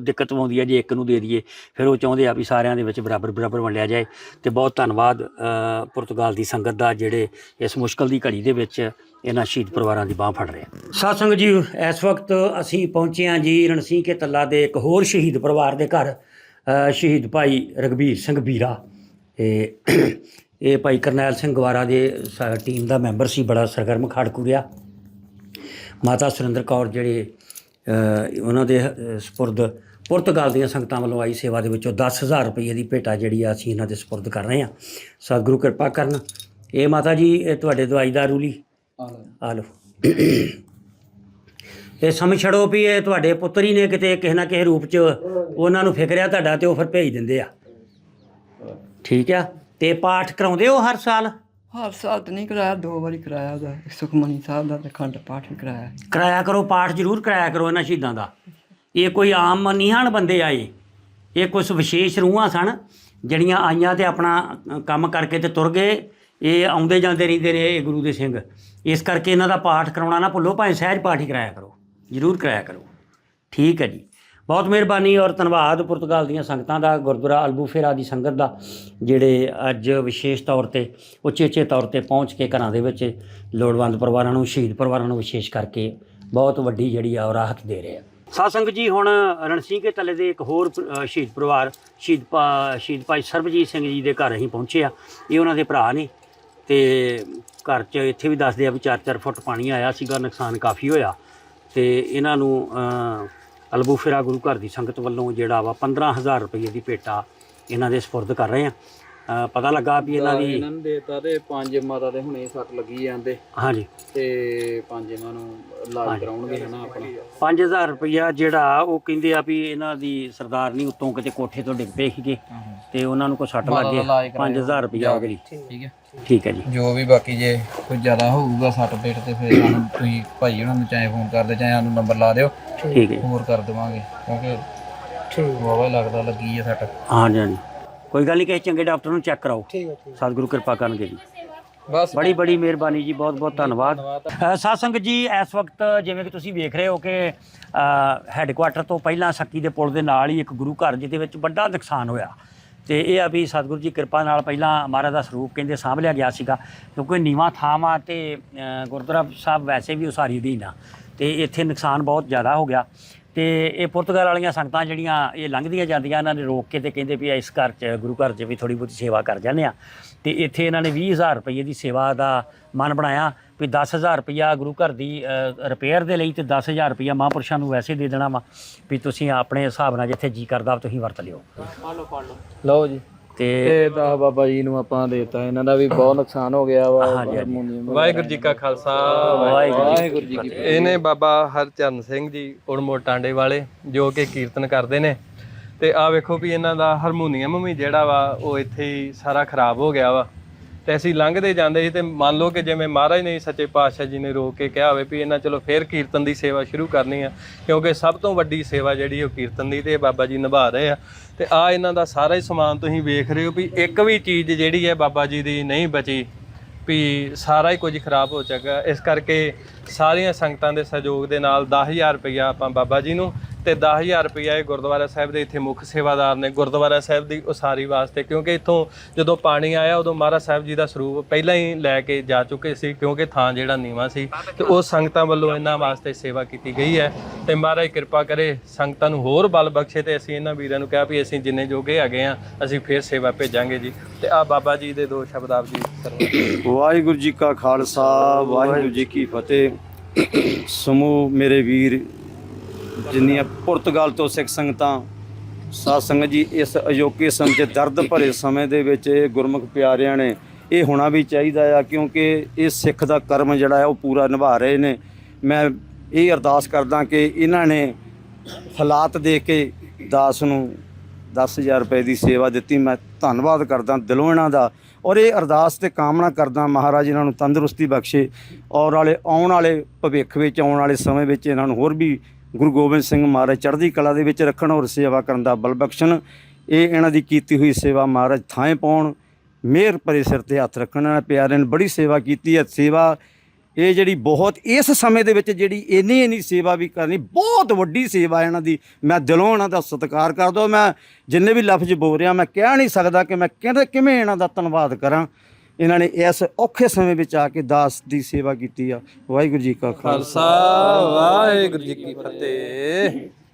ਦਿੱਕਤ ਆਉਂਦੀ ਆ ਜੇ ਇੱਕ ਨੂੰ ਦੇ ਦਈਏ, ਫਿਰ ਉਹ ਚਾਹੁੰਦੇ ਆ ਵੀ ਸਾਰਿਆਂ ਦੇ ਵਿੱਚ ਬਰਾਬਰ ਬਰਾਬਰ ਵੰਡਿਆ ਜਾਏ। ਤੇ ਬਹੁਤ ਧੰਨਵਾਦ ਪੁਰਤਗਾਲ ਦੀ ਸੰਗਤ ਦਾ, ਜਿਹੜੇ ਇਸ ਮੁਸ਼ਕਲ ਦੀ ਘੜੀ ਦੇ ਵਿੱਚ ਇਹਨਾਂ ਸ਼ਹੀਦ ਪਰਿਵਾਰਾਂ ਦੀ ਬਾਹ ਫੜ ਰਹੇ ਆ। ਸਾਧ ਸੰਗਤ ਜੀ, ਇਸ ਵਕਤ ਅਸੀਂ ਪਹੁੰਚੇ ਹਾਂ ਜੀ ਰਣਸੀਂਹ ਕੇ ਤੱਲਾ ਦੇ ਇੱਕ ਹੋਰ ਸ਼ਹੀਦ ਪਰਿਵਾਰ ਦੇ ਘਰ। ਸ਼ਹੀਦ ਭਾਈ ਰਗਵੀਰ ਸਿੰਘ ਬੀਰਾ ਤੇ ਇਹ ਭਾਈ ਕਰਨੈਲ ਸਿੰਘ ਗਵਾਰਾ ਦੇ ਟੀਮ ਦਾ ਮੈਂਬਰ ਸੀ ਬੜਾ ਸਰਗਰਮ ਖਾੜਕੂ ਰਿਹਾ ਮਾਤਾ ਸੁਰਿੰਦਰ ਕੌਰ ਜਿਹੜੇ ਉਹਨਾਂ ਦੇ ਸਪੁਰਦ ਪੁਰਤਗਾਲ ਦੀਆਂ ਸੰਗਤਾਂ ਵੱਲੋਂ ਆਈ ਸੇਵਾ ਦੇ ਵਿੱਚੋਂ 10000 ਰੁਪਏ ਦੀ ਭੇਟਾ ਜਿਹੜੀ ਆ ਅਸੀਂ ਇਹਨਾਂ ਦੇ ਸਪੁਰਦ ਕਰ ਰਹੇ ਹਾਂ। ਸਤਿਗੁਰੂ ਕਿਰਪਾ ਕਰਨ। ਇਹ ਮਾਤਾ ਜੀ ਇਹ ਤੁਹਾਡੇ ਦਵਾਈ ਦਾਰੂ ਲਈ ਆ ਲਓ। ਇਹ ਸਮਝ ਛੜੋ ਵੀ ਇਹ ਤੁਹਾਡੇ ਪੁੱਤਰ ਹੀ ਨੇ ਕਿਤੇ ਕਿਸੇ ਨਾ ਕਿਸੇ ਰੂਪ 'ਚ ਉਹਨਾਂ ਨੂੰ ਫਿਕਰਿਆ ਤੁਹਾਡਾ ਤੇ ਉਹ ਫਿਰ ਭੇਜ ਦਿੰਦੇ ਆ। ਠੀਕ ਆ? ਤੇ ਪਾਠ ਕਰਾਉਂਦੇ ਹੋ ਹਰ ਸਾਲ? ਹਰ ਸਾਲ ਤਾਂ ਨਹੀਂ ਕਰਾਇਆ ਦੋ ਵਾਰੀ ਕਰਾਇਆ ਉਹਦਾ। ਸੁਖਮਨੀ ਸਾਹਿਬ ਦਾ ਤੇ ਖੰਡ ਪਾਠ ਵੀ ਕਰਾਇਆ। ਕਰਾਇਆ ਕਰੋ ਪਾਠ ਜ਼ਰੂਰ ਕਰਾਇਆ ਕਰੋ ਇਹਨਾਂ ਸ਼ਹੀਦਾਂ ਦਾ। ਇਹ ਕੋਈ ਆਮ ਨਹੀਂ ਹਨ ਬੰਦੇ ਆਏ। ਇਹ ਕੁਝ ਵਿਸ਼ੇਸ਼ ਰੂਹਾਂ ਸਨ ਜਿਹੜੀਆਂ ਆਈਆਂ ਤੇ ਆਪਣਾ ਕੰਮ ਕਰਕੇ ਤੇ ਤੁਰ ਗਏ। ਇਹ ਆਉਂਦੇ ਜਾਂਦੇ ਰਹਿੰਦੇ ਨੇ ਇਹ ਗੁਰੂ ਦੇ ਸਿੰਘ। ਇਸ ਕਰਕੇ ਇਹਨਾਂ ਦਾ ਪਾਠ ਕਰਾਉਣਾ ਨਾ ਭੁੱਲੋ ਭਾਵੇਂ ਸਹਿਜ ਪਾਠ ਹੀ ਕਰਾਇਆ ਕਰੋ। ਜ਼ਰੂਰ ਕਰਾਇਆ ਕਰੋ। ਠੀਕ ਹੈ ਜੀ। ਬਹੁਤ ਮਿਹਰਬਾਨੀ ਔਰ ਧੰਨਵਾਦ ਪੁਰਤਗਾਲ ਦੀਆਂ ਸੰਗਤਾਂ ਦਾ, ਗੁਰਦੁਆਰਾ ਅਲਬੂਫੇਰਾ ਦੀ ਸੰਗਤ ਦਾ, ਜਿਹੜੇ ਅੱਜ ਵਿਸ਼ੇਸ਼ ਤੌਰ ਤੇ, ਉਚੇਚੇ ਤੌਰ ਤੇ ਪਹੁੰਚ ਕੇ ਘਰਾਂ ਦੇ ਵਿੱਚ ਲੋੜਵੰਦ ਪਰਿਵਾਰਾਂ ਨੂੰ, ਸ਼ਹੀਦ ਪਰਿਵਾਰਾਂ ਨੂੰ ਵਿਸ਼ੇਸ਼ ਕਰਕੇ ਬਹੁਤ ਵੱਡੀ ਜਿਹੜੀ ਆ ਉਹ ਰਾਹਤ ਦੇ ਰਹੇ ਆ। ਸਾਧ ਸੰਗਤ ਜੀ, ਹੁਣ ਰਣਸੀਂਹ ਕੇ ਤਲੇ ਦੇ ਇੱਕ ਹੋਰ ਸ਼ਹੀਦ ਪਰਿਵਾਰ, ਸ਼ਹੀਦ ਭਾ ਸ਼ਹੀਦ ਭਾਈ ਸਰਬਜੀਤ ਸਿੰਘ ਜੀ ਦੇ ਘਰ ਅਸੀਂ ਪਹੁੰਚੇ ਆ। ਇਹ ਉਹਨਾਂ ਦੇ ਭਰਾ ਨੇ ਤੇ ਘਰ 'ਚ ਇੱਥੇ ਵੀ ਦੱਸਦੇ ਆ ਵੀ 4-4 ਫੁੱਟ ਪਾਣੀ ਆਇਆ ਸੀਗਾ, ਨੁਕਸਾਨ ਕਾਫੀ ਹੋਇਆ। ਤੇ ਇਹਨਾਂ ਨੂੰ ਅ, ਅਲਬੂਫੇਰਾ ਗੁਰੂ ਘਰ ਦੀ ਸੰਗਤ ਵੱਲੋਂ ਜਿਹੜਾ ਵਾ 15000 ਰੁਪਏ ਦੀ ਭੇਟਾ ਇਹਨਾਂ ਦੇ ਸਪੁਰਦ ਕਰ ਰਹੇ ਆ। ਅ, ਪਤਾ ਲੱਗਾ ਵੀ ਇਹਨਾਂ ਦੀ ਇਹਨਾਂ ਨੂੰ ਦੇਤਾ ਤੇ ਪੰਜ ਮਾਤਾ ਦੇ ਹੁਣੇ ਸੱਟ ਲੱਗੀ ਜਾਂਦੇ ਹਾਂਜੀ। ਤੇ ਪੰਜ ਇਹਨਾਂ ਨੂੰ ਇਲਾਜ ਕਰਾਉਣਗੇ ਹਨਾ ਆਪਣਾ। 5000 ਰੁਪਇਆ ਜਿਹੜਾ ਉਹ ਕਹਿੰਦੇ ਆ ਵੀ ਇਹਨਾਂ ਦੀ ਸਰਦਾਰਨੀ ਉੱਤੋਂ ਕਿਤੇ ਕੋਠੇ ਤੋਂ ਡਿੱਗ ਪਈ ਸੀਗੇ। ਤੇ ਉਹਨਾਂ ਨੂੰ ਕੋਈ ਸੱਟ ਲੱਗ ਗਿਆ ਇਲਾਜ ਕਰਾਇਆ। 5000 ਰੁਪਇਆ ਹੋ ਗਈ। ਠੀਕ। ਹੈ। ਠੀਕ ਹੈ ਜੀ। ਜੋ ਵੀ ਬਾਕੀ ਜੇ ਕੋਈ ਜ਼ਿਆਦਾ ਹੋਊਗਾ ਸੱਟ ਪੇਟ ਤੇ ਫਿਰ ਸਾਨੂੰ ਤੁਸੀਂ ਭਾਈ ਉਹਨਾਂ ਨੂੰ ਚਾਹੇ ਫੋਨ ਕਰਦੇ ਚਾਹੇ ਸਾਨੂੰ ਨੰਬਰ ਲਾ ਦਿਓ। ਠੀਕ ਹੈ ਜੀ। ਹੋਰ ਕਰ ਦੇਵਾਂਗੇ। ਕਿਉਂਕਿ ਠੀਕ। ਵਾਵਾ ਲੱਗਦਾ ਲੱਗੀ ਹੈ ਸੱਟ। ਹਾਂਜੀ ਹਾਂਜੀ। ਕੋਈ ਗੱਲ ਨਹੀਂ ਕਿਸੇ ਚੰਗੇ ਡਾਕਟਰ ਨੂੰ ਚੈੱਕ ਕਰਾਓ। ਠੀਕ ਹੈ ਸਤਿਗੁਰੂ ਕਿਰਪਾ ਕਰਨਗੇ ਜੀ। ਬਸ ਬੜੀ ਬੜੀ ਮਿਹਰਬਾਨੀ ਜੀ ਬਹੁਤ ਬਹੁਤ ਧੰਨਵਾਦ। ਸੰਗਤ ਜੀ ਇਸ ਵਕਤ ਜਿਵੇਂ ਕਿ ਤੁਸੀਂ ਵੇਖ ਰਹੇ ਹੋ ਕਿ ਹੈੱਡਕੁਆਟਰ ਤੋਂ ਪਹਿਲਾਂ ਸੱਕੀ ਦੇ ਪੁਲ ਦੇ ਨਾਲ ਹੀ ਇੱਕ ਗੁਰੂ ਘਰ ਜਿਹਦੇ ਵਿੱਚ ਵੱਡਾ ਨੁਕਸਾਨ ਹੋਇਆ। ਤੇ ਇਹ ਆ ਵੀ ਸਤਿਗੁਰੂ ਜੀ ਕਿਰਪਾ ਨਾਲ ਪਹਿਲਾਂ ਮਹਾਰਾਜ ਦਾ ਸਰੂਪ ਕਹਿੰਦੇ ਸਾਂਭ ਲਿਆ ਗਿਆ ਸੀਗਾ। ਕਿਉਂਕਿ ਨੀਵਾਂ ਥਾਂ ਵਾ ਤੇ ਗੁਰਦੁਆਰਾ ਸਾਹਿਬ ਵੈਸੇ ਵੀ ਉਸਾਰੀ ਅਧੀਨ ਆ। ਤੇ ਇੱਥੇ ਨੁਕਸਾਨ ਬਹੁਤ ਜ਼ਿਆਦਾ ਹੋ ਗਿਆ। ਤੇ ਇਹ ਪੁਰਤਗਾਲ ਵਾਲੀਆਂ ਸੰਗਤਾਂ ਜਿਹੜੀਆਂ ਇਹ ਲੰਘਦੀਆਂ ਜਾਂਦੀਆਂ ਇਹਨਾਂ ਨੇ ਰੋਕ ਕੇ ਤੇ ਕਹਿੰਦੇ ਵੀ ਇਸ ਘਰ 'ਚ ਗੁਰੂ ਘਰ 'ਚ ਵੀ ਥੋੜੀ ਬਹੁਤੀ ਸੇਵਾ ਕਰ ਜਾਂਦੇ ਆ ਤੇ ਇੱਥੇ ਇਹਨਾਂ ਨੇ 20000 ਰੁਪਏ ਦੀ ਸੇਵਾ ਦਾ ਮਨ ਬਣਾਇਆ ਵੀ 10000 ਰੁਪਇਆ ਗੁਰੂ ਘਰ ਦੀ ਰਿਪੇਅਰ ਦੇ ਲਈ ਤੇ 10000 ਰੁਪਇਆ ਮਹਾਂਪੁਰਸ਼ਾਂ ਨੂੰ ਵੈਸੇ ਦੇ ਦੇਣਾ ਵਾ ਵੀ ਤੁਸੀਂ ਆਪਣੇ ਹਿਸਾਬ ਨਾਲ ਜਿੱਥੇ ਜੀ ਕਰਦਾ ਤੁਸੀਂ ਵਰਤ ਲਿਓ। ਲਓ ਜੀ। ਤੇ ਤੇ ਦਾ ਬਾਬਾ ਜੀ ਨੂੰ ਆਪਾਂ ਦੇਤਾ ਇਹਨਾਂ ਦਾ ਵੀ ਬਹੁਤ ਨੁਕਸਾਨ ਹੋ ਗਿਆ ਵਾ ਹਾਂਜੀ, ਹਾਂਜੀ। ਹਾਰਮੋਨੀਅਮ ਵਾਹਿਗੁਰੂ ਜੀ ਕਾ ਖਾਲਸਾ ਵਾਹਿਗੁਰੂ ਜੀ ਕੀ ਇਹਨੇ ਬਾਬਾ ਹਰਚਰਨ ਸਿੰਘ ਜੀ ਉੜਮੋ ਟਾਂਡੇ ਵਾਲੇ ਜੋ ਕਿ ਕੀਰਤਨ ਕਰਦੇ ਨੇ। ਤੇ ਆ ਵੇਖੋ ਵੀ ਇਹਨਾਂ ਦਾ ਹਾਰਮੋਨੀਅਮ ਵੀ ਜਿਹੜਾ ਵਾ ਉਹ ਇੱਥੇ ਹੀ ਸਾਰਾ ਖਰਾਬ ਹੋ ਗਿਆ ਵਾ। ਤੇ ਅਸੀਂ ਲੰਘਦੇ ਜਾਂਦੇ ਸੀ ਤੇ ਮੰਨ ਲਓ ਕਿ ਜਿਵੇਂ ਮਹਾਰਾਜ ਨੇ ਸੱਚੇ ਪਾਤਸ਼ਾਹ ਜੀ ਨੇ ਰੋਕ ਕੇ ਕਿਹਾ ਹੋਵੇ ਵੀ ਇਹਨਾਂ ਚਲੋ ਫੇਰ ਕੀਰਤਨ ਦੀ ਸੇਵਾ ਸ਼ੁਰੂ ਕਰਨੀ ਆ, ਕਿਉਂਕਿ ਸਭ ਤੋਂ ਵੱਡੀ ਸੇਵਾ ਜਿਹੜੀ ਉਹ ਕੀਰਤਨ ਦੀ ਤੇ ਇਹ ਬਾਬਾ ਜੀ ਨਿਭਾ ਰਹੇ ਆ। ਤੇ ਆ ਇਹਨਾਂ ਦਾ ਸਾਰਾ ਹੀ ਸਮਾਨ ਤੁਸੀਂ ਵੇਖ ਰਹੇ ਹੋ ਵੀ ਇੱਕ ਵੀ ਚੀਜ਼ ਜਿਹੜੀ ਹੈ ਬਾਬਾ ਜੀ ਦੀ ਨਹੀਂ ਬਚੀ, ਵੀ ਸਾਰਾ ਹੀ ਕੁਝ ਖਰਾਬ ਹੋ ਚੁੱਕਾ। ਇਸ ਕਰਕੇ ਸਾਰੀਆਂ ਸੰਗਤਾਂ ਦੇ ਸਹਿਯੋਗ ਦੇ ਨਾਲ 10000 ਰੁਪਇਆ ਆਪਾਂ ਬਾਬਾ ਜੀ ਨੂੰ ਤੇ 10000 ਰੁਪਇਆ ਇਹ ਗੁਰਦੁਆਰਾ ਸਾਹਿਬ ਦੇ ਇੱਥੇ ਮੁੱਖ ਸੇਵਾਦਾਰ ਨੇ ਗੁਰਦੁਆਰਾ ਸਾਹਿਬ ਦੀ ਉਸਾਰੀ ਵਾਸਤੇ, ਕਿਉਂਕਿ ਇੱਥੋਂ ਜਦੋਂ ਪਾਣੀ ਆਇਆ, ਉਦੋਂ ਮਹਾਰਾਜ ਸਾਹਿਬ ਜੀ ਦਾ ਸਰੂਪ ਪਹਿਲਾਂ ਹੀ ਲੈ ਕੇ ਜਾ ਚੁੱਕੇ ਸੀ, ਕਿਉਂਕਿ ਥਾਂ ਜਿਹੜਾ ਨੀਵਾ ਸੀ ਤੇ ਉਹ ਸੰਗਤਾਂ ਵੱਲੋਂ ਇਹਨਾਂ ਵਾਸਤੇ ਸੇਵਾ ਕੀਤੀ ਗਈ ਹੈ। ਤੇ ਮਹਾਰਾਜ ਕਿਰਪਾ ਕਰੇ ਸੰਗਤਾਂ ਨੂੰ ਹੋਰ ਬਲ ਬਖਸ਼ੇ ਤੇ ਅਸੀਂ ਇਹਨਾਂ ਵੀਰਾਂ ਨੂੰ ਕਿਹਾ ਵੀ ਅਸੀਂ ਜਿੰਨੇ ਜੋਗੇ ਹੈਗੇ ਆ ਅਸੀਂ ਫੇਰ ਸੇਵਾ ਭੇਜਾਂਗੇ ਜੀ। ਤੇ ਆ ਬਾਬਾ ਜੀ ਦੇ ਦੋ ਸ਼ਬਦ ਆਪ ਜੀ ਵਾਹਿਗੁਰੂ ਜੀ ਕਾ ਖਾਲਸਾ, ਵਾਹਿਗੁਰੂ ਜੀ ਕੀ ਫਤਿਹ। ਸਮੂਹ ਮੇਰੇ ਵੀਰ ਜਿੰਨੀਆਂ ਪੁਰਤਗਾਲ ਤੋਂ ਸਿੱਖ ਸੰਗਤਾਂ, ਸਾਧ ਸੰਗਤ ਜੀ, ਇਸ ਅਜੋਕੇ ਸਮੇਂ 'ਚ ਦਰਦ ਭਰੇ ਸਮੇਂ ਦੇ ਵਿੱਚ ਇਹ ਗੁਰਮੁਖ ਪਿਆਰਿਆਂ ਨੇ ਇਹ ਹੋਣਾ ਵੀ ਚਾਹੀਦਾ ਆ, ਕਿਉਂਕਿ ਇਹ ਸਿੱਖ ਦਾ ਕਰਮ ਜਿਹੜਾ ਹੈ ਉਹ ਪੂਰਾ ਨਿਭਾ ਰਹੇ ਨੇ। ਮੈਂ ਇਹ ਅਰਦਾਸ ਕਰਦਾ ਕਿ ਇਹਨਾਂ ਨੇ ਹਾਲਾਤ ਦੇ ਕੇ ਦਾਸ ਨੂੰ 10000 ਰੁਪਏ ਦੀ ਸੇਵਾ ਦਿੱਤੀ। ਮੈਂ ਧੰਨਵਾਦ ਕਰਦਾ ਦਿਲੋਂ ਇਹਨਾਂ ਦਾ। ਔਰ ਇਹ ਅਰਦਾਸ ਤੇ ਕਾਮਨਾ ਕਰਦਾ ਮਹਾਰਾਜ ਇਹਨਾਂ ਨੂੰ ਤੰਦਰੁਸਤੀ ਬਖਸ਼ੇ। ਔਰ ਵਾਲੇ ਆਉਣ ਵਾਲੇ ਭਵਿੱਖ ਵਿੱਚ, ਆਉਣ ਵਾਲੇ ਸਮੇਂ ਵਿੱਚ ਇਹਨਾਂ ਨੂੰ ਹੋਰ ਵੀ ਗੁਰੂ ਗੋਬਿੰਦ ਸਿੰਘ ਮਹਾਰਾਜ ਚੜ੍ਹਦੀ ਕਲਾ ਦੇ ਵਿੱਚ ਰੱਖਣ ਔਰ ਸੇਵਾ ਕਰਨ ਦਾ ਬਲ ਬਖਸ਼ਣ। ਇਹ ਇਹਨਾਂ ਦੀ ਕੀਤੀ ਹੋਈ ਸੇਵਾ ਮਹਾਰਾਜ ਥਾਂ ਪਾਉਣ, ਮਿਹਰ ਭਰੇ ਸਿਰ ਤੇ ਹੱਥ ਰੱਖਣ। ਇਹਨਾਂ ਪਿਆਰਿਆਂ ਨੇ ਬੜੀ ਸੇਵਾ ਕੀਤੀ ਹੈ। ਸੇਵਾ ਇਹ ਜਿਹੜੀ ਬਹੁਤ ਇਸ ਸਮੇਂ ਦੇ ਵਿੱਚ ਜਿਹੜੀ ਇੰਨੀ ਇੰਨੀ ਸੇਵਾ ਵੀ ਕਰਨੀ, ਬਹੁਤ ਵੱਡੀ ਸੇਵਾ ਇਹਨਾਂ ਦੀ। ਮੈਂ ਦਿਲੋਂ ਇਹਨਾਂ ਦਾ ਸਤਿਕਾਰ ਕਰਦਾ, ਮੈਂ ਜਿੰਨੇ ਵੀ ਲਫ਼ਜ਼ ਬੋਲ ਰਿਹਾ, ਮੈਂ ਕਹਿ ਨਹੀਂ ਸਕਦਾ ਕਿ ਮੈਂ ਕਿਹਦੇ ਕਿਵੇਂ ਇਹਨਾਂ ਦਾ ਧੰਨਵਾਦ ਕਰਾਂ। ਇਹਨਾਂ ਨੇ ਇਸ ਔਖੇ ਸਮੇਂ ਵਿੱਚ ਆ ਕੇ ਦਾਸ ਦੀ ਸੇਵਾ ਕੀਤੀ ਆ। ਵਾਹਿਗੁਰੂ ਜੀ ਕਾ ਖਾਲਸਾ। ਵਾਹਿਗੁਰੂ ਜੀ ਕੀ ਫਤਿਹ।